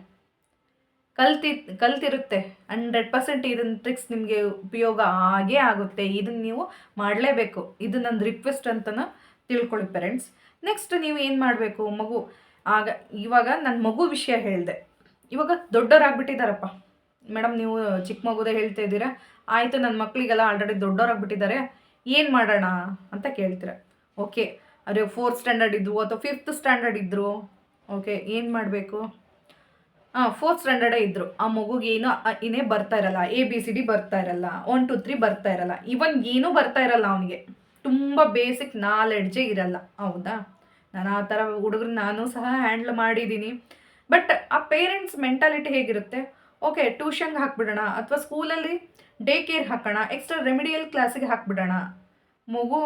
ಕಲ್ತಿ, ಕಲ್ತಿರುತ್ತೆ. ಹಂಡ್ರೆಡ್ ಪರ್ಸೆಂಟ್ ಇದನ್ನ ಟ್ರಿಕ್ಸ್ ನಿಮಗೆ ಉಪಯೋಗ ಆಗೇ ಆಗುತ್ತೆ. ಇದನ್ನು ನೀವು ಮಾಡಲೇಬೇಕು. ಇದು ನನ್ನ ರಿಕ್ವೆಸ್ಟ್ ಅಂತಲೂ ತಿಳ್ಕೊಳ್ಳಿ ಪೇರೆಂಟ್ಸ್ ನೆಕ್ಸ್ಟ್ ನೀವು ಏನು ಮಾಡಬೇಕು ಮಗು? ಆಗ ಇವಾಗ ನನ್ನ ಮಗು ವಿಷಯ ಹೇಳಿದೆ. ಇವಾಗ ದೊಡ್ಡವರಾಗ್ಬಿಟ್ಟಿದ್ದಾರಪ್ಪ ಮೇಡಮ್ ನೀವು ಚಿಕ್ಕ ಮಗುದೇ ಹೇಳ್ತಾ ಇದ್ದೀರಾ? ಆಯಿತು ನನ್ನ ಮಕ್ಕಳಿಗೆಲ್ಲ ಆಲ್ರೆಡಿ ದೊಡ್ಡವರಾಗ್ಬಿಟ್ಟಿದ್ದಾರೆ ಏನು ಮಾಡೋಣ ಅಂತ ಕೇಳ್ತೀರ. ಓಕೆ ಅದೇ ಫೋರ್ತ್ ಸ್ಟ್ಯಾಂಡರ್ಡ್ ಇದ್ದರು ಅಥವಾ ಫಿಫ್ತ್ ಸ್ಟ್ಯಾಂಡರ್ಡ್ ಇದ್ದರು ಓಕೆ ಏನು ಮಾಡಬೇಕು? ಹಾಂ ಫೋರ್ತ್ ಸ್ಟ್ಯಾಂಡರ್ಡೇ ಇದ್ದರು ಆ ಮಗುಗೆ ಏನೋ ಏನೇ ಬರ್ತಾ ಇರಲ್ಲ ಎ ಬಿ ಸಿ ಡಿ ಬರ್ತಾ ಇರಲ್ಲ ಒನ್ ಟು ತ್ರೀ ಬರ್ತಾ ಇರಲ್ಲ. ಇವನ್ ಏನೂ ಬರ್ತಾ ಇರಲ್ಲ ಅವನಿಗೆ. ತುಂಬ ಬೇಸಿಕ್ ನಾಲೆಡ್ಜೇ ಇರಲ್ಲ. ಹೌದಾ? ನಾನು ಆ ಥರ ಹುಡುಗರು, ನಾನು ಸಹ ಹ್ಯಾಂಡ್ಲ್ ಮಾಡಿದ್ದೀನಿ ಬಟ್ ಆ ಪೇರೆಂಟ್ಸ್ ಮೆಂಟಾಲಿಟಿ ಹೇಗಿರುತ್ತೆ? ಓಕೆ ಟ್ಯೂಷನ್ಗೆ ಹಾಕ್ಬಿಡೋಣ, ಅಥವಾ ಸ್ಕೂಲಲ್ಲಿ ಡೇ ಕೇರ್ ಹಾಕೋಣ ಎಕ್ಸ್ಟ್ರಾ ರೆಮಿಡಿಯಲ್ ಕ್ಲಾಸಿಗೆ ಹಾಕ್ಬಿಡೋಣ. ಮಗು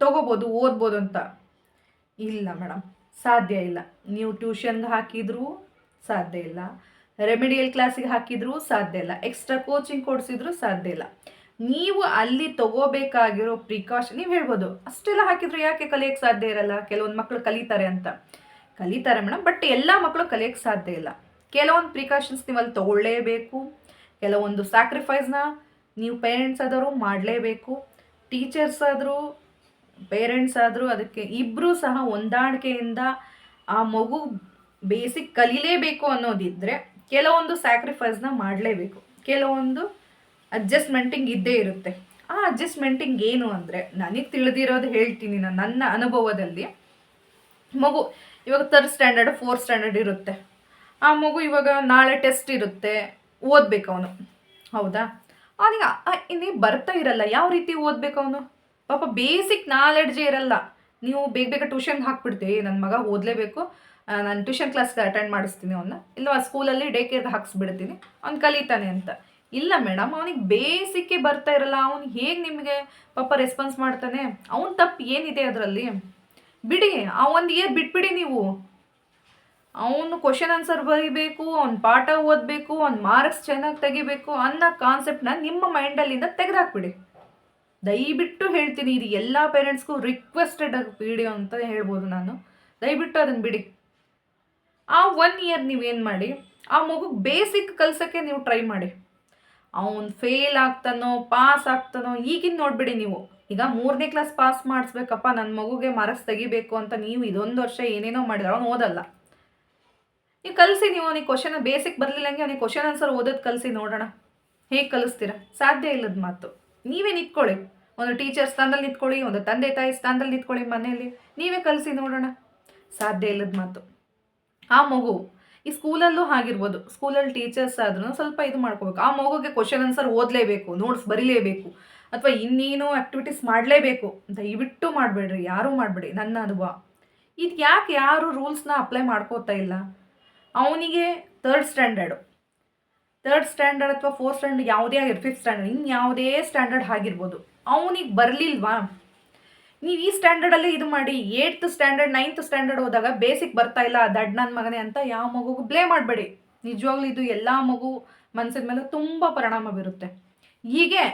ತಗೋಬೋದು, ಓದ್ಬೋದು ಅಂತ. ಇಲ್ಲ ಮೇಡಮ್, ಸಾಧ್ಯ ಇಲ್ಲ. ನೀವು ಟ್ಯೂಷನ್ಗೆ ಹಾಕಿದ್ರೂ ಸಾಧ್ಯ ಇಲ್ಲ. ರೆಮಿಡಿಯಲ್ ಕ್ಲಾಸಿಗೆ ಹಾಕಿದ್ರೂ ಸಾಧ್ಯ ಇಲ್ಲ. ಎಕ್ಸ್ಟ್ರಾ ಕೋಚಿಂಗ್ ಕೊಡಿಸಿದ್ರೂ ಸಾಧ್ಯ ಇಲ್ಲ. ನೀವು ಅಲ್ಲಿ ತಗೋಬೇಕಾಗಿರೋ ಪ್ರಿಕಾಷನ್, ನೀವು ಹೇಳ್ಬೋದು, ಅಷ್ಟೆಲ್ಲ ಹಾಕಿದ್ರು ಯಾಕೆ ಕಲಿಯೋಕ್ಕೆ ಸಾಧ್ಯ ಇರಲ್ಲ? ಕೆಲವೊಂದು ಮಕ್ಕಳು ಕಲಿತಾರೆ ಅಂತ. ಕಲಿತಾರೆ ಮೇಡಮ್, ಬಟ್ ಎಲ್ಲ ಮಕ್ಕಳು ಕಲಿಯೋಕ್ಕೆ ಸಾಧ್ಯ ಇಲ್ಲ. ಕೆಲವೊಂದು ಪ್ರಿಕಾಷನ್ಸ್ ನೀವು ಅಲ್ಲಿ ತಗೊಳ್ಳೇಬೇಕು. ಕೆಲವೊಂದು ಸ್ಯಾಕ್ರಿಫೈಸ್ನ ನೀವು ಪೇರೆಂಟ್ಸ್ ಆದವರು ಮಾಡಲೇಬೇಕು. ಟೀಚರ್ಸ್ ಆದರೂ ಪೇರೆಂಟ್ಸ್ ಆದರೂ ಅದಕ್ಕೆ ಇಬ್ಬರೂ ಸಹ ಹೊಂದಾಣಿಕೆಯಿಂದ ಆ ಮಗು ಬೇಸಿಕ್ ಕಲಿಲೇಬೇಕು ಅನ್ನೋದಿದ್ದರೆ ಕೆಲವೊಂದು ಸ್ಯಾಕ್ರಿಫೈಸ್ನ ಮಾಡಲೇಬೇಕು. ಕೆಲವೊಂದು ಅಡ್ಜಸ್ಟ್ಮೆಂಟಿಂಗ್ ಇದ್ದೇ ಇರುತ್ತೆ. ಆ ಅಡ್ಜಸ್ಟ್ಮೆಂಟಿಂಗ್ ಏನು ಅಂದರೆ ನನಗೆ ತಿಳಿದಿರೋದು ಹೇಳ್ತೀನಿ ನಾನು ನನ್ನ ಅನುಭವದಲ್ಲಿ. ಮಗು ಇವಾಗ ಥರ್ಡ್ ಸ್ಟ್ಯಾಂಡರ್ಡ್ ಫೋರ್ತ್ ಸ್ಟ್ಯಾಂಡರ್ಡ್ ಇರುತ್ತೆ. ಆ ಮಗು ಇವಾಗ ನಾಳೆ ಟೆಸ್ಟ್ ಇರುತ್ತೆ, ಓದಬೇಕು ಅವನು. ಹೌದಾ? ಅವನಿಗೆ ಇನ್ನೇ ಬರ್ತಾ ಇರಲ್ಲ. ಯಾವ ರೀತಿ ಓದಬೇಕು ಅವನು? ಪಾಪ ಬೇಸಿಕ್ ನಾಲೆಡ್ಜೇ ಇರಲ್ಲ. ನೀವು ಬೇಗ ಬೇಗ ಟ್ಯೂಷನ್ಗೆ ಹಾಕ್ಬಿಡ್ತೀವಿ ನನ್ನ ಮಗ ಓದಲೇಬೇಕು ನಾನು ಟ್ಯೂಷನ್ ಕ್ಲಾಸ್ಗೆ ಅಟೆಂಡ್ ಮಾಡಿಸ್ತೀನಿ ಅವನ್ನ ಇಲ್ಲ ಸ್ಕೂಲಲ್ಲಿ ಡೇ ಕೇರ್ಗೆ ಹಾಕ್ಸ್ಬಿಡ್ತೀನಿ, ಅವ್ನು ಕಲಿತಾನೆ ಅಂತ. ಇಲ್ಲ ಮೇಡಮ್ ಅವನಿಗೆ ಬೇಸಿಕ್ಕೇ ಬರ್ತಾ ಇರಲ್ಲ, ಅವ್ನು ಹೇಗೆ ನಿಮಗೆ ಪಾಪ ರೆಸ್ಪಾನ್ಸ್ ಮಾಡ್ತಾನೆ? ಅವ್ನ ತಪ್ಪು ಏನಿದೆ ಅದರಲ್ಲಿ? ಬಿಡಿ, ಆ ಒಂದು ಇಯರ್ ಬಿಟ್ಬಿಡಿ ನೀವು. ಅವನು ಕ್ವಶನ್ ಆನ್ಸರ್ ಬರೀಬೇಕು, ಅವ್ನ ಪಾಠ ಓದಬೇಕು, ಅವ್ನ ಮಾರ್ಕ್ಸ್ ಚೆನ್ನಾಗಿ ತೆಗಿಬೇಕು ಅನ್ನೋ ಕಾನ್ಸೆಪ್ಟನ್ನ ನಿಮ್ಮ ಮೈಂಡಲ್ಲಿಂದ ತೆಗೆದಾಕ್ಬಿಡಿ. ದಯವಿಟ್ಟು ಹೇಳ್ತೀನಿ, ಇದು ಎಲ್ಲ ಪೇರೆಂಟ್ಸ್ಗೂ ರಿಕ್ವೆಸ್ಟೆಡ್ ವಿಡಿಯೋ ಅಂತ ಹೇಳ್ಬೋದು ನಾನು. ದಯವಿಟ್ಟು ಅದನ್ನು ಬಿಡಿ. ಆ ಒನ್ ಇಯರ್ ನೀವೇನು ಮಾಡಿ, ಆ ಮಗುಗೆ ಬೇಸಿಕ್ ಕಲ್ಸೋಕ್ಕೆ ನೀವು ಟ್ರೈ ಮಾಡಿ. ಅವನು ಫೇಲ್ ಆಗ್ತಾನೋ ಪಾಸ್ ಆಗ್ತಾನೋ, ಈಗಿನ ನೋಡಿಬಿಡಿ ನೀವು. ಈಗ ಮೂರನೇ ಕ್ಲಾಸ್ ಪಾಸ್ ಮಾಡಿಸ್ಬೇಕಪ್ಪ ನನ್ನ ಮಗುಗೆ ಮರಸ್ ತೆಗಿಬೇಕು ಅಂತ ನೀವು ಇದೊಂದು ವರ್ಷ ಏನೇನೋ ಮಾಡಿದ್ರೆ ಅವನು ಓದಲ್ಲ. ನೀವು ಕಲಿಸಿ ನೀವು, ಅವನಿಗೆ ಕ್ವಶನ್ ಬೇಸಿಕ್ ಬರಲಿಲ್ಲಂಗೆ ಅವನಿಗೆ ಕ್ವಶನ್ ಆನ್ಸರ್ ಓದೋದು ಕಲಿಸಿ ನೋಡೋಣ. ಹೇಗೆ ಕಲಿಸ್ತೀರಾ? ಸಾಧ್ಯ ಇಲ್ಲದ ಮಾತು. ನೀವೇ ನಿಂತ್ಕೊಳ್ಳಿ. ಒಂದು ಟೀಚರ್ ಸ್ಥಾನದಲ್ಲಿ ನಿಂತ್ಕೊಳ್ಳಿ, ಒಂದು ತಂದೆ ತಾಯಿ ಸ್ಥಾನದಲ್ಲಿ ನಿಂತ್ಕೊಳ್ಳಿ ಮನೆಯಲ್ಲಿ. ನೀವೇ ಕಲಿಸಿ ನೋಡೋಣ. ಸಾಧ್ಯ ಇಲ್ಲದ ಮಾತು. ಆ ಮಗು ಈ ಸ್ಕೂಲಲ್ಲೂ ಆಗಿರ್ಬೋದು ಸ್ಕೂಲಲ್ಲಿ ಟೀಚರ್ಸ್ ಆದ್ರೂ ಸ್ವಲ್ಪ ಇದು ಮಾಡ್ಕೋಬೇಕು. ಆ ಮಗುಗೆ ಕ್ವಶನ್ ಆನ್ಸರ್ ಓದಲೇಬೇಕು ನೋಟ್ಸ್ ಬರೀಲೇಬೇಕು, ಅಥವಾ ಇನ್ನೇನೋ ಆ್ಯಕ್ಟಿವಿಟೀಸ್ ಮಾಡಲೇಬೇಕು ದಯವಿಟ್ಟು ಮಾಡಬೇಡ್ರಿ. ಯಾರೂ ಮಾಡಬೇಡಿ. ನನ್ನ ಅನುಭವ. ಇದು ಯಾಕೆ ಯಾರು ರೂಲ್ಸ್ನ ಅಪ್ಲೈ ಮಾಡ್ಕೋತಾ ಇಲ್ಲ? ಅವನಿಗೆ ತರ್ಡ್ ಸ್ಟ್ಯಾಂಡರ್ಡು ತರ್ಡ್ ಸ್ಟ್ಯಾಂಡರ್ಡ್ ಅಥವಾ ಫೋರ್ತ್ ಸ್ಟ್ಯಾಂಡರ್ಡ್ ಯಾವುದೇ ಆಗಿರ್ ಫಿಫ್ತ್ ಸ್ಟ್ಯಾಂಡರ್ಡ್ ಇನ್ನು ಯಾವುದೇ ಸ್ಟ್ಯಾಂಡರ್ಡ್ ಆಗಿರ್ಬೋದು. ಅವನಿಗೆ ಬರಲಿಲ್ವಾ? ನೀವು ಈ ಸ್ಟ್ಯಾಂಡರ್ಡಲ್ಲೇ ಇದು ಮಾಡಿ ಏಯ್ತ್ ಸ್ಟ್ಯಾಂಡರ್ಡ್ ನೈನ್ತ್ ಸ್ಟ್ಯಾಂಡರ್ಡ್ ಹೋದಾಗ ಬೇಸಿಕ್ ಬರ್ತಾ ಇಲ್ಲ ದಡ್ ನನ್ನ ಮಗನೇ ಅಂತ ಯಾವ ಮಗುಗೂ ಬ್ಲೇ ಮಾಡಬೇಡಿ. ನಿಜವಾಗ್ಲೂ ಇದು ಎಲ್ಲ ಮಗು ಮನಸ್ಸಿನ ಮೇಲೆ ತುಂಬ ಪರಿಣಾಮ ಬೀರುತ್ತೆ. ಹೀಗೆ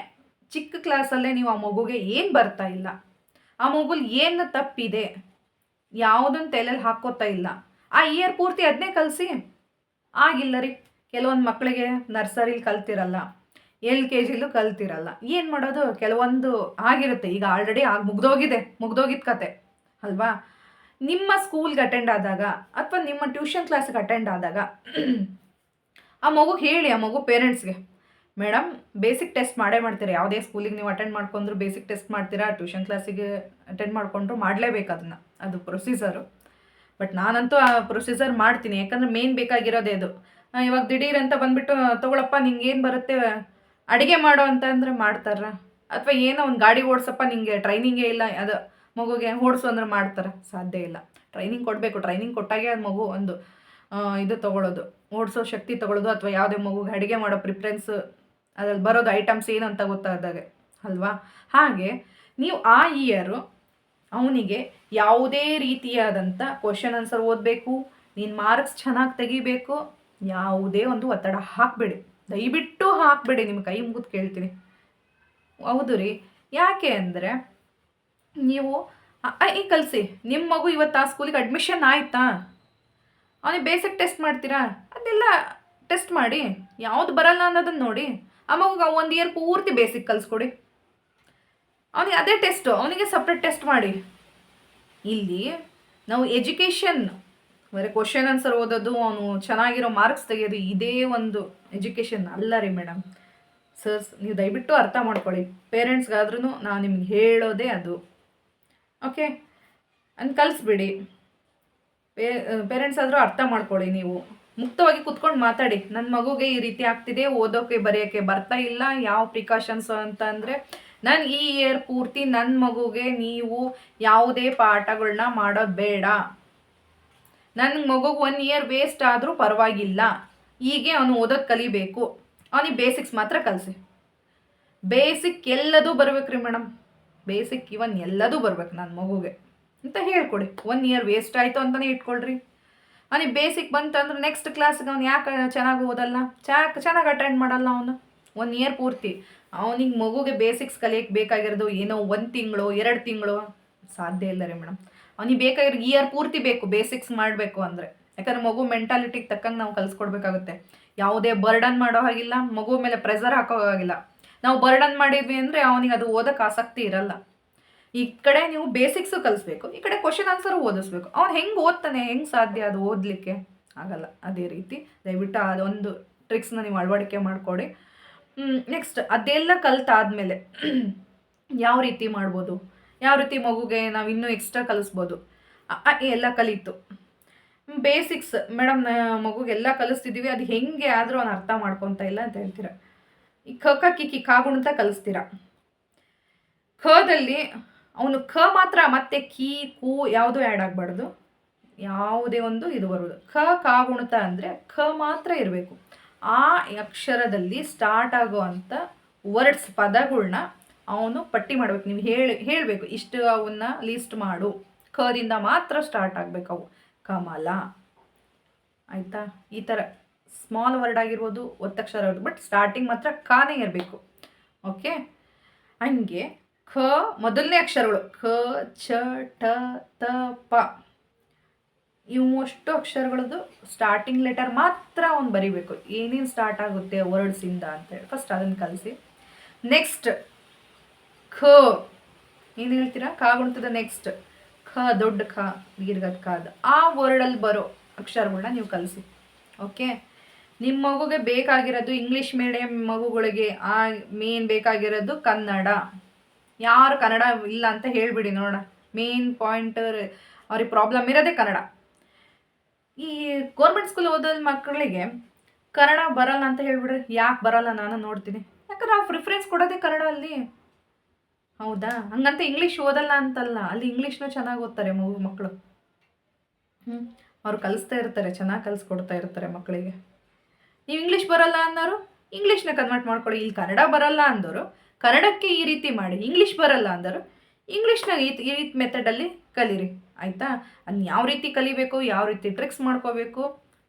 ಚಿಕ್ಕ ಕ್ಲಾಸಲ್ಲೇ ನೀವು ಆ ಮಗುಗೆ ಏನು ಬರ್ತಾ ಇಲ್ಲ? ಆ ಮಗುಲ್ ಏನು ತಪ್ಪಿದೆ? ಯಾವುದನ್ನು ತಲೆಯಲ್ಲಿ ಹಾಕೋತಾ ಇಲ್ಲ? ಆ ಇಯರ್ ಪೂರ್ತಿ ಅದನ್ನೇ ಕಲಿಸಿ? ಆಗಿಲ್ಲ ರೀ. ಕೆಲವೊಂದು ಮಕ್ಕಳಿಗೆ ನರ್ಸರಿಲಿ ಕಲ್ತಿರಲ್ಲ ಎಲ್ ಕೆ ಜಿಲೂ ಕಲ್ತಿರಲ್ಲ, ಏನು ಮಾಡೋದು? ಕೆಲವೊಂದು ಆಗಿರುತ್ತೆ. ಈಗ ಆಲ್ರೆಡಿ ಆಗಿ ಮುಗ್ದೋಗಿದೆ ಮುಗ್ದೋಗಿದ್ದ ಕತೆ, ಅಲ್ವಾ? ನಿಮ್ಮ ಸ್ಕೂಲ್ಗೆ ಅಟೆಂಡ್ ಆದಾಗ ಅಥವಾ ನಿಮ್ಮ ಟ್ಯೂಷನ್ ಕ್ಲಾಸ್ಗೆ ಅಟೆಂಡ್ ಆದಾಗ ಆ ಮಗು ಹೇಳಿ, ಆ ಮಗು ಪೇರೆಂಟ್ಸ್ಗೆ ಮೇಡಮ್ ಬೇಸಿಕ್ ಟೆಸ್ಟ್ ಮಾಡೇ ಮಾಡ್ತೀರಾ? ಯಾವುದೇ ಸ್ಕೂಲಿಗೆ ನೀವು ಅಟೆಂಡ್ ಮಾಡ್ಕೊಂಡ್ರು ಬೇಸಿಕ್ ಟೆಸ್ಟ್ ಮಾಡ್ತೀರಾ? ಟ್ಯೂಷನ್ ಕ್ಲಾಸಿಗೆ ಅಟೆಂಡ್ ಮಾಡಿಕೊಂಡ್ರು ಮಾಡಲೇಬೇಕು ಅದನ್ನು. ಅದು ಪ್ರೊಸೀಜರು ಬಟ್ ನಾನಂತೂ ಆ ಪ್ರೊಸೀಜರ್ ಮಾಡ್ತೀನಿ. ಯಾಕಂದರೆ ಮೇನ್ ಬೇಕಾಗಿರೋದೇ ಅದು. ಇವಾಗ ದಿಢೀರ್ ಅಂತ ಬಂದ್ಬಿಟ್ಟು ತಗೊಳಪ್ಪ ನಿಂಗೆ ಏನು ಬರುತ್ತೆ, ಅಡುಗೆ ಮಾಡೋ ಅಂತ ಅಂದರೆ ಮಾಡ್ತಾರ. ಅಥವಾ ಏನೋ ಒಂದು ಗಾಡಿ ಓಡಿಸಪ್ಪ, ನಿಂಗೆ ಟ್ರೈನಿಂಗೇ ಇಲ್ಲ, ಅದು ಮಗುಗೆ ಓಡಿಸು ಅಂದ್ರೆ ಮಾಡ್ತಾರೆ. ಸಾಧ್ಯ ಇಲ್ಲ. ಟ್ರೈನಿಂಗ್ ಕೊಡಬೇಕು ಟ್ರೈನಿಂಗ್ ಕೊಟ್ಟಾಗೆ ಅದು ಮಗು ಒಂದು ಇದು ತಗೊಳ್ಳೋದು ಓಡಿಸೋ ಶಕ್ತಿ ತಗೊಳ್ಳೋದು ಅಥವಾ ಯಾವುದೇ ಮಗುಗೆ ಅಡುಗೆ ಮಾಡೋ ಪ್ರಿಫರೆನ್ಸ್ ಅದ್ರಲ್ಲಿ ಬರೋದು ಐಟಮ್ಸ್ ಏನು ಅಂತ ಗೊತ್ತಾದಾಗ. ಅಲ್ವಾ? ಹಾಗೆ, ನೀವು ಆ ಇಯರು ಅವನಿಗೆ ಯಾವುದೇ ರೀತಿಯಾದಂಥ ಕ್ವಶನ್ ಆನ್ಸರ್ ಓದಬೇಕು, ನೀನು ಮಾರ್ಕ್ಸ್ ಚೆನ್ನಾಗಿ ತೆಗಿಬೇಕು ಯಾವುದೇ ಒಂದು ಒತ್ತಡ ಹಾಕಬೇಡಿ. ದಯವಿಟ್ಟು ಹಾಕಬೇಡಿ, ನಿಮ್ಮ ಕೈ ಮುಗಿದು ಕೇಳ್ತೀನಿ. ಹೌದು ರೀ. ಯಾಕೆ ಅಂದರೆ ನೀವು ಈ ಕಲಿಸಿ. ನಿಮ್ಮ ಮಗು ಇವತ್ತು ಆ ಸ್ಕೂಲಿಗೆ ಅಡ್ಮಿಷನ್ ಆಯಿತಾ? ಅವನಿಗೆ ಬೇಸಿಕ್ ಟೆಸ್ಟ್ ಮಾಡ್ತೀರಾ? ಅದೆಲ್ಲ ಟೆಸ್ಟ್ ಮಾಡಿ. ಯಾವುದು ಬರಲ್ಲ ಅನ್ನೋದನ್ನು ನೋಡಿ. ಆ ಮಗುಗೆ ಒಂದು ಇಯರ್ ಪೂರ್ತಿ ಬೇಸಿಕ್ ಕಲಿಸ್ಕೊಡಿ. ಅವನಿಗೆ ಅದೇ ಟೆಸ್ಟು ಅವನಿಗೆ ಸಪ್ರೇಟ್ ಟೆಸ್ಟ್ ಮಾಡಿ. ಇಲ್ಲಿ ನಾವು ಎಜುಕೇಷನ್ ಬರೀ ಕ್ವಶನ್ ಆನ್ಸರ್ ಓದೋದು, ಅವನು ಚೆನ್ನಾಗಿರೋ ಮಾರ್ಕ್ಸ್ ತೆಗೆಯೋದು, ಇದೇ ಒಂದು ಎಜುಕೇಷನ್ ಅಲ್ಲ ರೀ ಮೇಡಮ್ ಸರ್ಸ್ ನೀವು ದಯವಿಟ್ಟು ಅರ್ಥ ಮಾಡ್ಕೊಳ್ಳಿ. ಪೇರೆಂಟ್ಸ್ಗಾದ್ರೂ ನಾನು ನಿಮ್ಗೆ ಹೇಳೋದೇ ಅದು. ಓಕೆ ಅನ್ ಕಲಿಸ್ಬಿಡಿ. ಪೇ ಪೇರೆಂಟ್ಸ್ ಆದರೂ ಅರ್ಥ ಮಾಡ್ಕೊಳ್ಳಿ ನೀವು. ಮುಕ್ತವಾಗಿ ಕುತ್ಕೊಂಡು ಮಾತಾಡಿ. ನನ್ನ ಮಗುಗೆ ಈ ರೀತಿ ಆಗ್ತಿದೆ, ಓದೋಕೆ ಬರೆಯೋಕ್ಕೆ ಬರ್ತಾ ಇಲ್ಲ, ಯಾವ ಪ್ರಿಕಾಷನ್ಸ್ ಅಂತ ಅಂದರೆ ನಾನು ಈ ಇಯರ್ ಪೂರ್ತಿ ನನ್ನ ಮಗುಗೆ ನೀವು ಯಾವುದೇ ಪಾಠಗಳನ್ನ ಮಾಡೋದು ಬೇಡ. ನನ್ನ ಮಗುಗೆ ಒನ್ ಇಯರ್ ವೇಸ್ಟ್ ಆದರೂ ಪರವಾಗಿಲ್ಲ. ಹೀಗೆ ಅವನು ಓದೋದು ಕಲಿಬೇಕು. ಅವನಿಗೆ ಬೇಸಿಕ್ಸ್ ಮಾತ್ರ ಕಲಿಸಿ. ಬೇಸಿಕ್ ಎಲ್ಲದೂ ರೀ ಮೇಡಮ್ ಬೇಸಿಕ್ ಇವನ್ ಎಲ್ಲದೂ ಬರ್ಬೇಕು ನನ್ನ ಮಗುಗೆ. ಅಂತ ಹೇಳ್ಕೊಡಿ. ಒನ್ ಇಯರ್ ವೇಸ್ಟ್ ಆಯಿತು ಅಂತಲೇ ಇಟ್ಕೊಳ್ರಿ. ಅವನಿಗೆ ಬೇಸಿಕ್ ಬಂತಂದ್ರೆ ನೆಕ್ಸ್ಟ್ ಕ್ಲಾಸ್ಗೆ ಅವ್ನು ಯಾಕೆ ಚೆನ್ನಾಗಿ ಓದಲ್ಲ? ಚಾಕ್ ಚೆನ್ನಾಗಿ ಅಟೆಂಡ್ ಮಾಡಲ್ಲ ಅವನು. ಒನ್ ಇಯರ್ ಪೂರ್ತಿ. ಅವನಿಗೆ ಮಗುಗೆ ಬೇಸಿಕ್ಸ್ ಕಲಿಯಕ್ಕೆ ಬೇಕಾಗಿರೋದು ಏನೋ ಒಂದು ತಿಂಗಳು, ಎರಡು ತಿಂಗಳು ಸಾಧ್ಯ ಇಲ್ಲ ರೀ ಮೇಡಮ್ ಅವನಿಗೆ ಬೇಕಾಗಿರೋ ಇಯರ್ ಪೂರ್ತಿ ಬೇಕು ಬೇಸಿಕ್ಸ್ ಮಾಡಬೇಕು ಅಂದರೆ. ಯಾಕಂದ್ರೆ ಮಗು ಮೆಂಟಾಲಿಟಿಗೆ ತಕ್ಕಂಗೆ ನಾವು ಕಲಿಸ್ಕೊಡ್ಬೇಕಾಗುತ್ತೆ. ಯಾವುದೇ ಬರ್ಡನ್ ಮಾಡೋ ಹಾಗಿಲ್ಲ, ಮಗು ಮೇಲೆ ಪ್ರೆಸರ್ ಹಾಕೋ ಹಾಗಿಲ್ಲ. ನಾವು ಬರ್ಡನ್ ಮಾಡಿದ್ವಿ ಅಂದರೆ ಅವನಿಗೆ ಅದು ಓದೋಕ್ಕೆ ಆಸಕ್ತಿ ಇರಲ್ಲ. ಈ ಕಡೆ ನೀವು ಬೇಸಿಕ್ಸು ಕಲಿಸ್ಬೇಕು, ಈ ಕಡೆ ಕ್ವಶನ್ ಆನ್ಸರು ಓದಿಸ್ಬೇಕು. ಅವ್ನು ಹೆಂಗೆ ಓದ್ತಾನೆ, ಹೆಂಗೆ ಸಾಧ್ಯ ಅದು ಓದಲಿಕ್ಕೆ? ಆಗಲ್ಲ, ಅದೇ ರೀತಿ. ದಯವಿಟ್ಟು ಅದೊಂದು ಟ್ರಿಕ್ಸ್ನ ನೀವು ಅಳವಡಿಕೆ ಮಾಡಿಕೊಡಿ. ನೆಕ್ಸ್ಟ್ ಅದೆಲ್ಲ ಕಲ್ತಾದ್ಮೇಲೆ ಯಾವ ರೀತಿ ಮಾಡ್ಬೋದು? ಯಾವ ರೀತಿ ಮಗುಗೆ ನಾವು ಇನ್ನೂ ಎಕ್ಸ್ಟ್ರಾ ಕಲಿಸ್ಬೋದು? ಎಲ್ಲ ಕಲಿತು. ಬೇಸಿಕ್ಸ್ ಮೇಡಮ್ ಮಗುಗೆ ಎಲ್ಲ ಕಲಿಸ್ತಿದ್ದೀವಿ ಅದು ಹೆಂಗೆ ಆದರೂ ಅವ್ನು ಅರ್ಥ ಮಾಡ್ಕೊತ ಇಲ್ಲ ಅಂತ ಹೇಳ್ತೀರ? ಈ ಖ, ಕ ಕಿ ಕಿ ಕಾಗುಣಂತ ಕಲಿಸ್ತೀರ? ಖದಲ್ಲಿ ಅವನು ಖ ಮಾತ್ರ, ಮತ್ತೆ ಕಿ, ಕು ಯಾವುದೂ ಆ್ಯಡ್ ಆಗಬಾರ್ದು? ಯಾವುದೇ ಒಂದು ಇದು ಬರೋದು ಖ ಕಾಗುಣತ ಅಂದರೆ ಖ ಮಾತ್ರ ಇರಬೇಕು. ಆ ಅಕ್ಷರದಲ್ಲಿ ಸ್ಟಾರ್ಟ್ ಆಗೋ ಅಂಥ ವರ್ಡ್ಸ್ ಪದಗಳನ್ನ ಅವನು ಪಟ್ಟಿ ಮಾಡ್ಬೇಕು. ನೀವು ಹೇಳಿ, ಹೇಳಬೇಕು. ಇಷ್ಟು ಅವನ್ನ ಲಿಸ್ಟ್ ಮಾಡು. ಕದಿಂದ ಮಾತ್ರ ಸ್ಟಾರ್ಟ್ ಆಗಬೇಕು ಅವು. ಕಮಲ. ಆಯಿತಾ? ಈ ಥರ ಸ್ಮಾಲ್ ವರ್ಡ್ ಆಗಿರ್ಬೋದು, ಒತ್ತಕ್ಷರ ಇರ್ಬೋದು ಬಟ್ ಸ್ಟಾರ್ಟಿಂಗ್ ಮಾತ್ರ ಕಾನೇ ಇರಬೇಕು. ಓಕೆ ಹಂಗೆ ಖ ಮೊದಲನೇ ಅಕ್ಷರಗಳು. ಖ, ಚ ಟ ತ, ಪ. ಇವಷ್ಟು ಅಕ್ಷರಗಳದ್ದು ಸ್ಟಾರ್ಟಿಂಗ್ ಲೆಟರ್ ಮಾತ್ರ ಅವ್ನು ಬರಿಬೇಕು. ಏನೇನು ಸ್ಟಾರ್ಟ್ ಆಗುತ್ತೆ ವರ್ಡ್ಸಿಂದ ಅಂತೇಳಿ ಫಸ್ಟ್ ಅದನ್ನು ಕಲಿಸಿ. ನೆಕ್ಸ್ಟ್ ಖ. ಏನು ಹೇಳ್ತೀರಾ? ಕಾಗುಣ್ತದ ನೆಕ್ಸ್ಟ್ ಖ, ದೊಡ್ಡ ಖ, ದೀರ್ಘದ ಖಾದ ಆ ವರ್ಡಲ್ಲಿ ಬರೋ ಅಕ್ಷರಗಳನ್ನ ನೀವು ಕಲಿಸಿ. ಓಕೆ ನಿಮ್ಮ ಮಗುಗೆ ಬೇಕಾಗಿರೋದು ಇಂಗ್ಲೀಷ್ ಮೀಡಿಯಂ ಮಗುಗಳಿಗೆ, ಆ ಮೇನ್ ಬೇಕಾಗಿರೋದು ಕನ್ನಡ. ಯಾರು ಕನ್ನಡ ಇಲ್ಲ ಅಂತ ಹೇಳಿಬಿಡಿ ನೋಡೋಣ. ಮೇನ್ ಪಾಯಿಂಟ್ ಅವ್ರಿಗೆ ಪ್ರಾಬ್ಲಮ್ ಇರೋದೇ ಕನ್ನಡ. ಈ ಗೌರ್ಮೆಂಟ್ ಸ್ಕೂಲ್ ಓದೋ ಮಕ್ಕಳಿಗೆ ಕನ್ನಡ ಬರಲ್ಲ ಅಂತ ಹೇಳ್ಬಿಡ್ರಿ. ಯಾಕೆ ಬರಲ್ಲ? ನಾನು ನೋಡ್ತೀನಿ. ಯಾಕಂದ್ರೆ ಆ ಪ್ರಿಫರೆನ್ಸ್ ಕೊಡೋದೇ ಕನ್ನಡ ಅಲ್ಲಿ. ಹೌದಾ? ಹಂಗಂತ ಇಂಗ್ಲೀಷ್ ಓದಲ್ಲ ಅಂತಲ್ಲ. ಅಲ್ಲಿ ಇಂಗ್ಲೀಷ್ನೂ ಚೆನ್ನಾಗಿ ಓದ್ತಾರೆ ಮಗು ಮಕ್ಕಳು ಹ್ಞೂ ಅವ್ರು ಕಲಿಸ್ತಾ ಇರ್ತಾರೆ, ಚೆನ್ನಾಗಿ ಕಲಿಸ್ಕೊಡ್ತಾ ಇರ್ತಾರೆ ಮಕ್ಕಳಿಗೆ ನೀವು ಇಂಗ್ಲೀಷ್ ಬರಲ್ಲ ಅನ್ನೋರು ಇಂಗ್ಲೀಷ್ನ ಕನ್ವರ್ಟ್ ಮಾಡ್ಕೊಳ್ಳಿ. ಇಲ್ಲಿ ಕನ್ನಡ ಬರಲ್ಲ ಅಂದವರು ಕನ್ನಡಕ್ಕೆ ಈ ರೀತಿ ಮಾಡಿ. ಇಂಗ್ಲೀಷ್ ಬರಲ್ಲ ಅಂದರು ಇಂಗ್ಲೀಷ್ನ ಈ ಈ ರೀತಿ ಮೆಥಡಲ್ಲಿ ಕಲೀರಿ. ಆಯಿತಾ? ಅದನ್ನ ಯಾವ ರೀತಿ ಕಲಿಬೇಕು, ಯಾವ ರೀತಿ ಟ್ರಿಕ್ಸ್ ಮಾಡ್ಕೋಬೇಕು,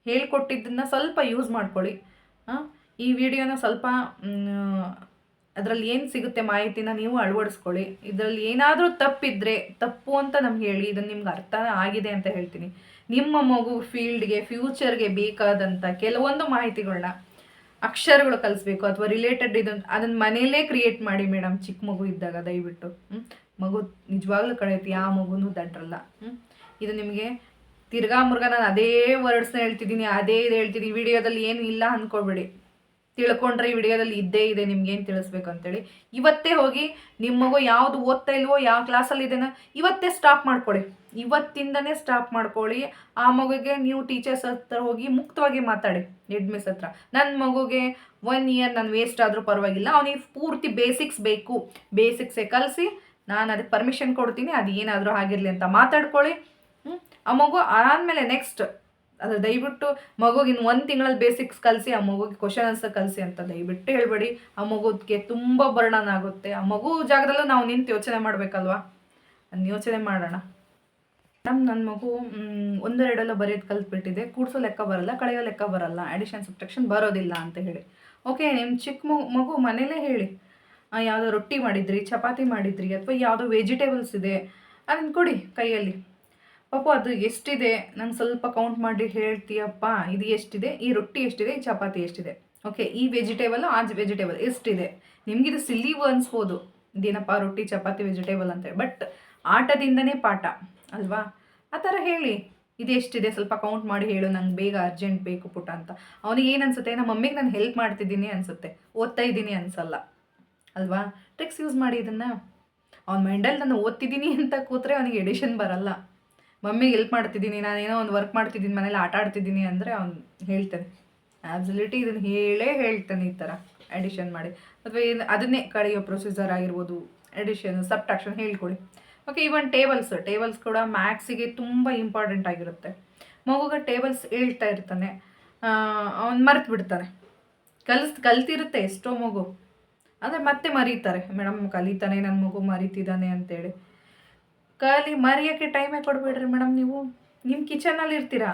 ಹೇಳ್ಕೊಟ್ಟಿದ್ದನ್ನು ಸ್ವಲ್ಪ ಯೂಸ್ ಮಾಡ್ಕೊಳ್ಳಿ. ಈ ವಿಡಿಯೋನ ಸ್ವಲ್ಪ ಅದರಲ್ಲಿ ಏನು ಸಿಗುತ್ತೆ ಮಾಹಿತಿನ ನೀವು ಅಳವಡಿಸ್ಕೊಳ್ಳಿ. ಇದರಲ್ಲಿ ಏನಾದರೂ ತಪ್ಪಿದ್ರೆ ತಪ್ಪು ಅಂತ ನಮ್ಗೆ ಹೇಳಿ ಇದನ್ನು ನಿಮ್ಗೆ ಅರ್ಥ ಆಗಿದೆ ಅಂತ ಹೇಳ್ತೀನಿ. ನಿಮ್ಮ ಮಗು ಫೀಲ್ಡ್ಗೆ, ಫ್ಯೂಚರ್ಗೆ ಬೇಕಾದಂಥ ಕೆಲವೊಂದು ಮಾಹಿತಿಗಳನ್ನ ಅಕ್ಷರಗಳು ಕಲಿಸ್ಬೇಕು, ಅಥವಾ ರಿಲೇಟೆಡ್ ಇದನ್ನು ಅದನ್ನ ಮನೆಯಲ್ಲೇ ಕ್ರಿಯೇಟ್ ಮಾಡಿ ಮೇಡಮ್ ಚಿಕ್ಕ ಮಗು ಇದ್ದಾಗ ದಯವಿಟ್ಟು. ಮಗು ನಿಜವಾಗ್ಲೂ ಕಳೆಯುತ್ತೆ ಯಾವ ಮಗುನೂ ದಡ್ರಲ್ಲ. ಇದು ನಿಮಗೆ ತಿರ್ಗಾ ಮುರ್ಗ ನಾನು ಅದೇ ವರ್ಡ್ಸ್ನ ಹೇಳ್ತಿದ್ದೀನಿ, ಅದೇ ಇದು ಹೇಳ್ತಿದ್ದೀನಿ, ವಿಡಿಯೋದಲ್ಲಿ ಏನು ಇಲ್ಲ ಅಂದ್ಕೊಳ್ಬೇಡಿ ತಿಳ್ಕೊಂಡ್ರೆ ಈ ವಿಡಿಯೋದಲ್ಲಿ ಇದ್ದೇ ಇದೆ ನಿಮ್ಗೆ ಏನು ತಿಳಿಸ್ಬೇಕು ಅಂತೇಳಿ. ಇವತ್ತೇ ಹೋಗಿ ನಿಮ್ಮ ಮಗು ಯಾವುದು ಓದ್ತಾ ಇಲ್ವೋ, ಯಾವ ಕ್ಲಾಸಲ್ಲಿ ಇದೆನೋ ಇವತ್ತೇ ಸ್ಟಾಪ್ ಮಾಡ್ಕೊಳ್ಳಿ ಇವತ್ತಿಂದನೇ ಸ್ಟಾಪ್ ಮಾಡ್ಕೊಳ್ಳಿ ಆ ಮಗುಗೆ ನೀವು ಟೀಚರ್ಸ್ ಹತ್ರ ಹೋಗಿ ಮುಕ್ತವಾಗಿ ಮಾತಾಡಿ ಹೆಡ್ ಮಿಸ್ ಹತ್ರ. ನನ್ನ ಮಗುಗೆ ಒನ್ ಇಯರ್ ನಾನು ವೇಸ್ಟ್ ಆದರೂ ಪರವಾಗಿಲ್ಲ, ಅವನಿಗೆ ಪೂರ್ತಿ ಬೇಸಿಕ್ಸ್ ಬೇಕು. ಬೇಸಿಕ್ಸೇ ಕಲಿಸಿ, ನಾನು ಅದಕ್ಕೆ ಪರ್ಮಿಷನ್ ಕೊಡ್ತೀನಿ, ಅದು ಏನಾದರೂ ಆಗಿರಲಿ ಅಂತ ಮಾತಾಡ್ಕೊಳ್ಳಿ? ಆ ಮಗು ಆದಮೇಲೆ ನೆಕ್ಸ್ಟ್ ಅದು ದಯವಿಟ್ಟು ಮಗುಗಿನ ಒಂದು ತಿಂಗಳಲ್ಲಿ ಬೇಸಿಕ್ಸ್ ಕಲಿಸಿ, ಆ ಮಗುಗೆ ಕ್ವಶನ್ ಆನ್ಸರ್ ಕಲಿಸಿ ಅಂತ ದಯವಿಟ್ಟು ಹೇಳ್ಬೇಡಿ. ಆ ಮಗುಗೆ ತುಂಬ ಬರ್ಣನ ಆಗುತ್ತೆ. ಆ ಮಗು ಜಾಗದಲ್ಲೂ ನಾವು ನಿಂತು ಯೋಚನೆ ಮಾಡಬೇಕಲ್ವಾ? ಅದನ್ನ ಯೋಚನೆ ಮಾಡೋಣ. ಮೇಡಮ್ ನನ್ನ ಮಗು ಒಂದೆರಡೆಲ್ಲ ಬರೆಯೋದು ಕಲ್ತ್ಬಿಟ್ಟಿದೆ. ಕೂಡಿಸೋ ಲೆಕ್ಕ ಬರಲ್ಲ, ಕಳೆಯೋ ಲೆಕ್ಕ ಬರಲ್ಲ. ಅಡಿಷನ್ ಸಬ್ಟ್ರಾಕ್ಷನ್ ಬರೋದಿಲ್ಲ ಅಂತ ಹೇಳಿ. ಓಕೆ ನಿಮ್ಮ ಚಿಕ್ಕ ಮಗು ಮಗು ಮನೇಲೇ ಹೇಳಿ. ಯಾವುದೋ ರೊಟ್ಟಿ ಮಾಡಿದ್ರಿ, ಚಪಾತಿ ಮಾಡಿದ್ರಿ, ಅಥವಾ ಯಾವುದೋ ವೆಜಿಟೇಬಲ್ಸ್ ಇದೆ. ಅದನ್ನು ಕೊಡಿ ಕೈಯಲ್ಲಿ. ಪಾಪ ಅದು ಎಷ್ಟಿದೆ? ನಂಗೆ ಸ್ವಲ್ಪ ಕೌಂಟ್ ಮಾಡಿ ಹೇಳ್ತೀಯಪ್ಪ. ಇದು ಎಷ್ಟಿದೆ? ಈ ರೊಟ್ಟಿ ಎಷ್ಟಿದೆ? ಈ ಚಪಾತಿ ಎಷ್ಟಿದೆ? ಓಕೆ ಈ ವೆಜಿಟೇಬಲ್ ಆ ವೆಜಿಟೇಬಲ್ ಎಷ್ಟಿದೆ? ಇದು ಸಿಲ್ಲಿ ಅನ್ಸ್ಬೋದು. ಇದೇನಪ್ಪ ರೊಟ್ಟಿ, ಚಪಾತಿ ವೆಜಿಟೇಬಲ್ ಅಂತ ಬಟ್ ಆಟದಿಂದನೇ ಪಾಠ, ಅಲ್ವಾ? ಆ ಥರ ಹೇಳಿ. ಇದು ಎಷ್ಟಿದೆ? ಸ್ವಲ್ಪ ಕೌಂಟ್ ಮಾಡಿ ಹೇಳು. ನಂಗೆ ಬೇಗ ಅರ್ಜೆಂಟ್ ಬೇಕು ಪುಟ ಅಂತ. ಅವನಿಗೆ ಏನು ಅನ್ಸುತ್ತೆ? ನಮ್ಮ ಮಮ್ಮಿಗೆ ನಾನು ಹೆಲ್ಪ್ ಮಾಡ್ತಿದ್ದೀನಿ ಅನ್ಸುತ್ತೆ. ಓದ್ತಾ ಇದ್ದೀನಿ ಅನ್ಸಲ್ಲ. ಅಲ್ವಾ? ಟ್ರಿಕ್ಸ್ ಯೂಸ್ ಮಾಡಿ ಇದನ್ನು. ಅವ್ನ ಮೈಂಡಲ್ಲಿ ನಾನು ಓದ್ತಿದ್ದೀನಿ ಅಂತ ಕೂತ್ರೆ ಅವನಿಗೆ ಎಡಿಷನ್ ಬರಲ್ಲ. ಮಮ್ಮಿಗೆ ಹೆಲ್ಪ್ ಮಾಡ್ತಿದ್ದೀನಿ ನಾನೇನೋ ಒಂದು ವರ್ಕ್ ಮಾಡ್ತಿದ್ದೀನಿ, ಮನೇಲಿ ಆಟ ಆಡ್ತಿದ್ದೀನಿ ಅಂದರೆ ಅವ್ನು ಹೇಳ್ತಾನೆ. ಆಬ್ಸಲ್ಯೂಟಿ ಇದನ್ನು ಹೇಳೇ ಹೇಳ್ತಾನೆ ಈ ಥರ ಎಡಿಷನ್ ಮಾಡಿ. ಅಥವಾ ಏನು, ಅದನ್ನೇ ಕಳೆಯೋ ಪ್ರೊಸೀಜರ್ ಆಗಿರ್ಬೋದು ಎಡಿಷನ್ ಸಬ್ಟ್ರಾಕ್ಷನ್ ಹೇಳ್ಕೊಡಿ ಓಕೆ ಈವನ್ ಟೇಬಲ್ಸ್ ಟೇಬಲ್ಸ್ ಕೂಡ ಮ್ಯಾಥ್ಸಿಗೆ ತುಂಬ ಇಂಪಾರ್ಟೆಂಟ್ ಆಗಿರುತ್ತೆ. ಮಗುಗೆ ಟೇಬಲ್ಸ್ ಹೇಳ್ತಾ ಇರ್ತಾನೆ. ಅವ್ನು ಮರೆತು ಬಿಡ್ತಾನೆ. ಕಲಿಸ್, ಕಲ್ತಿರುತ್ತೆ ಎಷ್ಟೋ ಮಗು. ಅಂದರೆ ಮತ್ತೆ ಮರೀತಾರೆ. ಮೇಡಮ್ ಕಲಿತಾನೆ ನನ್ನ ಮಗು, ಮರಿತಿದ್ದಾನೆ ಅಂತೇಳಿ. ಕಲಿ ಮರೆಯೋಕ್ಕೆ ಟೈಮೇ ಕೊಡಬೇಡ್ರಿ ಮೇಡಮ್ ನೀವು. ನಿಮ್ಮ ಕಿಚನಲ್ಲಿ ಇರ್ತೀರಾ?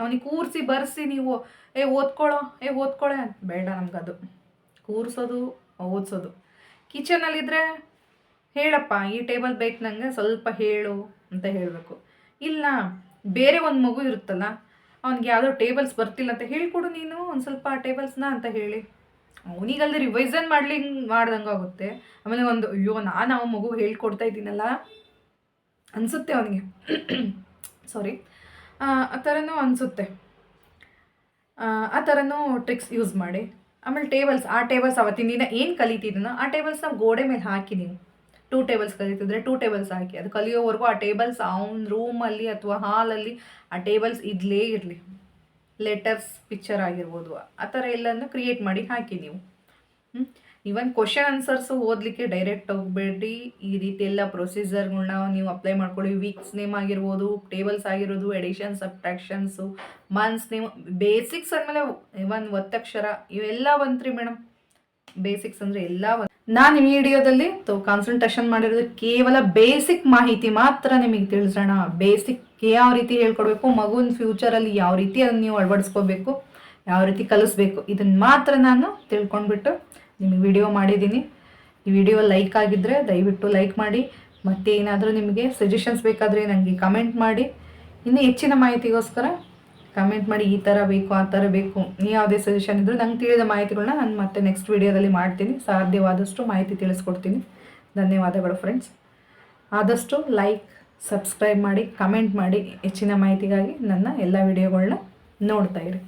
ಅವನಿಗೆ ಕೂರಿಸಿ, ಬರೆಸಿ ನೀವು, ಏ ಓದ್ಕೊಳ್ಳೋ ಏ ಓದ್ಕೊಳ್ಳೆ ಅಂತ. ಬೇಡ ನಮಗದು ಕೂರಿಸೋದು, ಓದಿಸೋದು. ಕಿಚನಲ್ಲಿದ್ದರೆ ಹೇಳಪ್ಪ, ಈ ಟೇಬಲ್ ಬೇಕು ನನಗೆ ಸ್ವಲ್ಪ ಹೇಳು ಅಂತ ಹೇಳಬೇಕು. ಇಲ್ಲ, ಬೇರೆ ಒಂದು ಮಗು ಇರುತ್ತಲ್ಲ, ಅವ್ನಿಗೆ ಯಾವುದೋ ಟೇಬಲ್ಸ್ ಬರ್ತಿಲ್ಲ ಅಂತ ಹೇಳ್ಕೊಡು ನೀನು, ಒಂದು ಸ್ವಲ್ಪ ಆ ಟೇಬಲ್ಸ್ನ ಅಂತ ಹೇಳಿ. ಅವನಿಗಲ್ಲಿ ರಿವೈಸನ್ ಮಾಡ್ಲಿಂಗ್ ಮಾಡ್ದಂಗೆ ಆಗುತ್ತೆ. ಆಮೇಲೆ ಒಂದು, ಅಯ್ಯೋ, ನಾನು ಅವ ಮಗು ಹೇಳ್ಕೊಡ್ತಾ ಇದ್ದೀನಲ್ಲ ಅನಿಸುತ್ತೆ ಅವನಿಗೆ. ಸಾರಿ ಆ ಥರನೂ ಅನಿಸುತ್ತೆ. ಆ ಥರನೂ ಟ್ರಿಕ್ಸ್ ಯೂಸ್ ಮಾಡಿ. ಆಮೇಲೆ ಟೇಬಲ್ಸ್ ಆ ಟೇಬಲ್ಸ್ ಅವತ್ತಿನ ದಿನ ಏನು ಕಲಿತಿದ್ದೀನೋ ಆ ಟೇಬಲ್ಸ್ನ ಗೋಡೆ ಮೇಲೆ ಹಾಕಿ ನೀವು. ಟೂ ಟೇಬಲ್ಸ್ ಕಲಿತಿದ್ರೆ ಟೂ ಟೇಬಲ್ಸ್ ಹಾಕಿ. ಅದು ಕಲಿಯೋವರೆಗೂ ಆ ಟೇಬಲ್ಸ್ ಅವನ ರೂಮಲ್ಲಿ ಅಥವಾ ಹಾಲಲ್ಲಿ ಆ ಟೇಬಲ್ಸ್ ಇದ್ಲೇ ಇರಲಿ. ಲೆಟರ್ಸ್ ಪಿಕ್ಚರ್ ಆಗಿರ್ಬೋದು. ಆ ಥರ ಎಲ್ಲನೂ ಕ್ರಿಯೇಟ್ ಮಾಡಿ ಹಾಕಿ ನೀವು. ಇವನ್ ಕ್ವಶನ್ ಆನ್ಸರ್ಸು ಓದಲಿಕ್ಕೆ ಡೈರೆಕ್ಟ್ ಹೋಗಬೇಡಿ ಈ ರೀತಿ ಎಲ್ಲ ಪ್ರೊಸೀಜರ್ಗಳನ್ನ ನೀವು ಅಪ್ಲೈ ಮಾಡ್ಕೊಳ್ಳಿ. ವೀಕ್ಸ್ ನೇಮ್ ಆಗಿರ್ಬೋದು ಟೇಬಲ್ಸ್ ಆಗಿರೋದು addition subtractions months name basics ಅಂದಮೇಲೆ ಇವನ್ ಒತ್ತಕ್ಷರ, ಇವೆಲ್ಲ ಬಂತ್ರಿ ಮೇಡಮ್ ಬೇಸಿಕ್ಸ್ ಅಂದರೆ ಎಲ್ಲ ನಾನು ಈ ವಿಡಿಯೋದಲ್ಲಿ ಕಾನ್ಸಂಟ್ರೇಷನ್ ಮಾಡಿರೋದು ಕೇವಲ ಬೇಸಿಕ್ ಮಾಹಿತಿ ಮಾತ್ರ ನಿಮಗೆ ತಿಳಿಸೋಣ. ಬೇಸಿಕ್ ಯಾವ ರೀತಿ ಹೇಳ್ಕೊಡ್ಬೇಕು ಮಗುವಿನ ಫ್ಯೂಚರಲ್ಲಿ ಯಾವ ರೀತಿ ಅದನ್ನು ನೀವು ಅಳವಡಿಸ್ಕೋಬೇಕು, ಯಾವ ರೀತಿ ಕಲಿಸ್ಬೇಕು ಇದನ್ನು ಮಾತ್ರ ನಾನು ತಿಳ್ಕೊಂಡ್ಬಿಟ್ಟು ನಿಮಗೆ ವಿಡಿಯೋ ಮಾಡಿದ್ದೀನಿ. ಈ ವಿಡಿಯೋ ಲೈಕ್ ಆಗಿದ್ದರೆ ದಯವಿಟ್ಟು ಲೈಕ್ ಮಾಡಿ. ಮತ್ತೆ ಏನಾದರೂ ನಿಮಗೆ ಸಜೆಷನ್ಸ್ ಬೇಕಾದರೆ ನನಗೆ ಕಮೆಂಟ್ ಮಾಡಿ. ಇನ್ನೂ ಹೆಚ್ಚಿನ ಮಾಹಿತಿಗೋಸ್ಕರ ಕಮೆಂಟ್ ಮಾಡಿ, ಈ ಥರ ಬೇಕು, ಆ ಥರ ಬೇಕು. ನೀವು ಯಾವುದೇ ಸಜೆಷನ್ ಇದ್ದರೂ ನಂಗೆ ತಿಳಿದ ಮಾಹಿತಿಗಳನ್ನ ನಾನು ಮತ್ತೆ ನೆಕ್ಸ್ಟ್ ವಿಡಿಯೋದಲ್ಲಿ ಮಾಡ್ತೀನಿ. ಸಾಧ್ಯವಾದಷ್ಟು ಮಾಹಿತಿ ತಿಳಿಸ್ಕೊಡ್ತೀನಿ. ಧನ್ಯವಾದಗಳು ಫ್ರೆಂಡ್ಸ್ ಆದಷ್ಟು ಲೈಕ್ ಸಬ್ಸ್ಕ್ರೈಬ್ ಮಾಡಿ ಕಮೆಂಟ್ ಮಾಡಿ ಹೆಚ್ಚಿನ ಮಾಹಿತಿಗಾಗಿ ನನ್ನ ಎಲ್ಲ ವಿಡಿಯೋಗಳನ್ನ ನೋಡ್ತಾ ಇರಿ.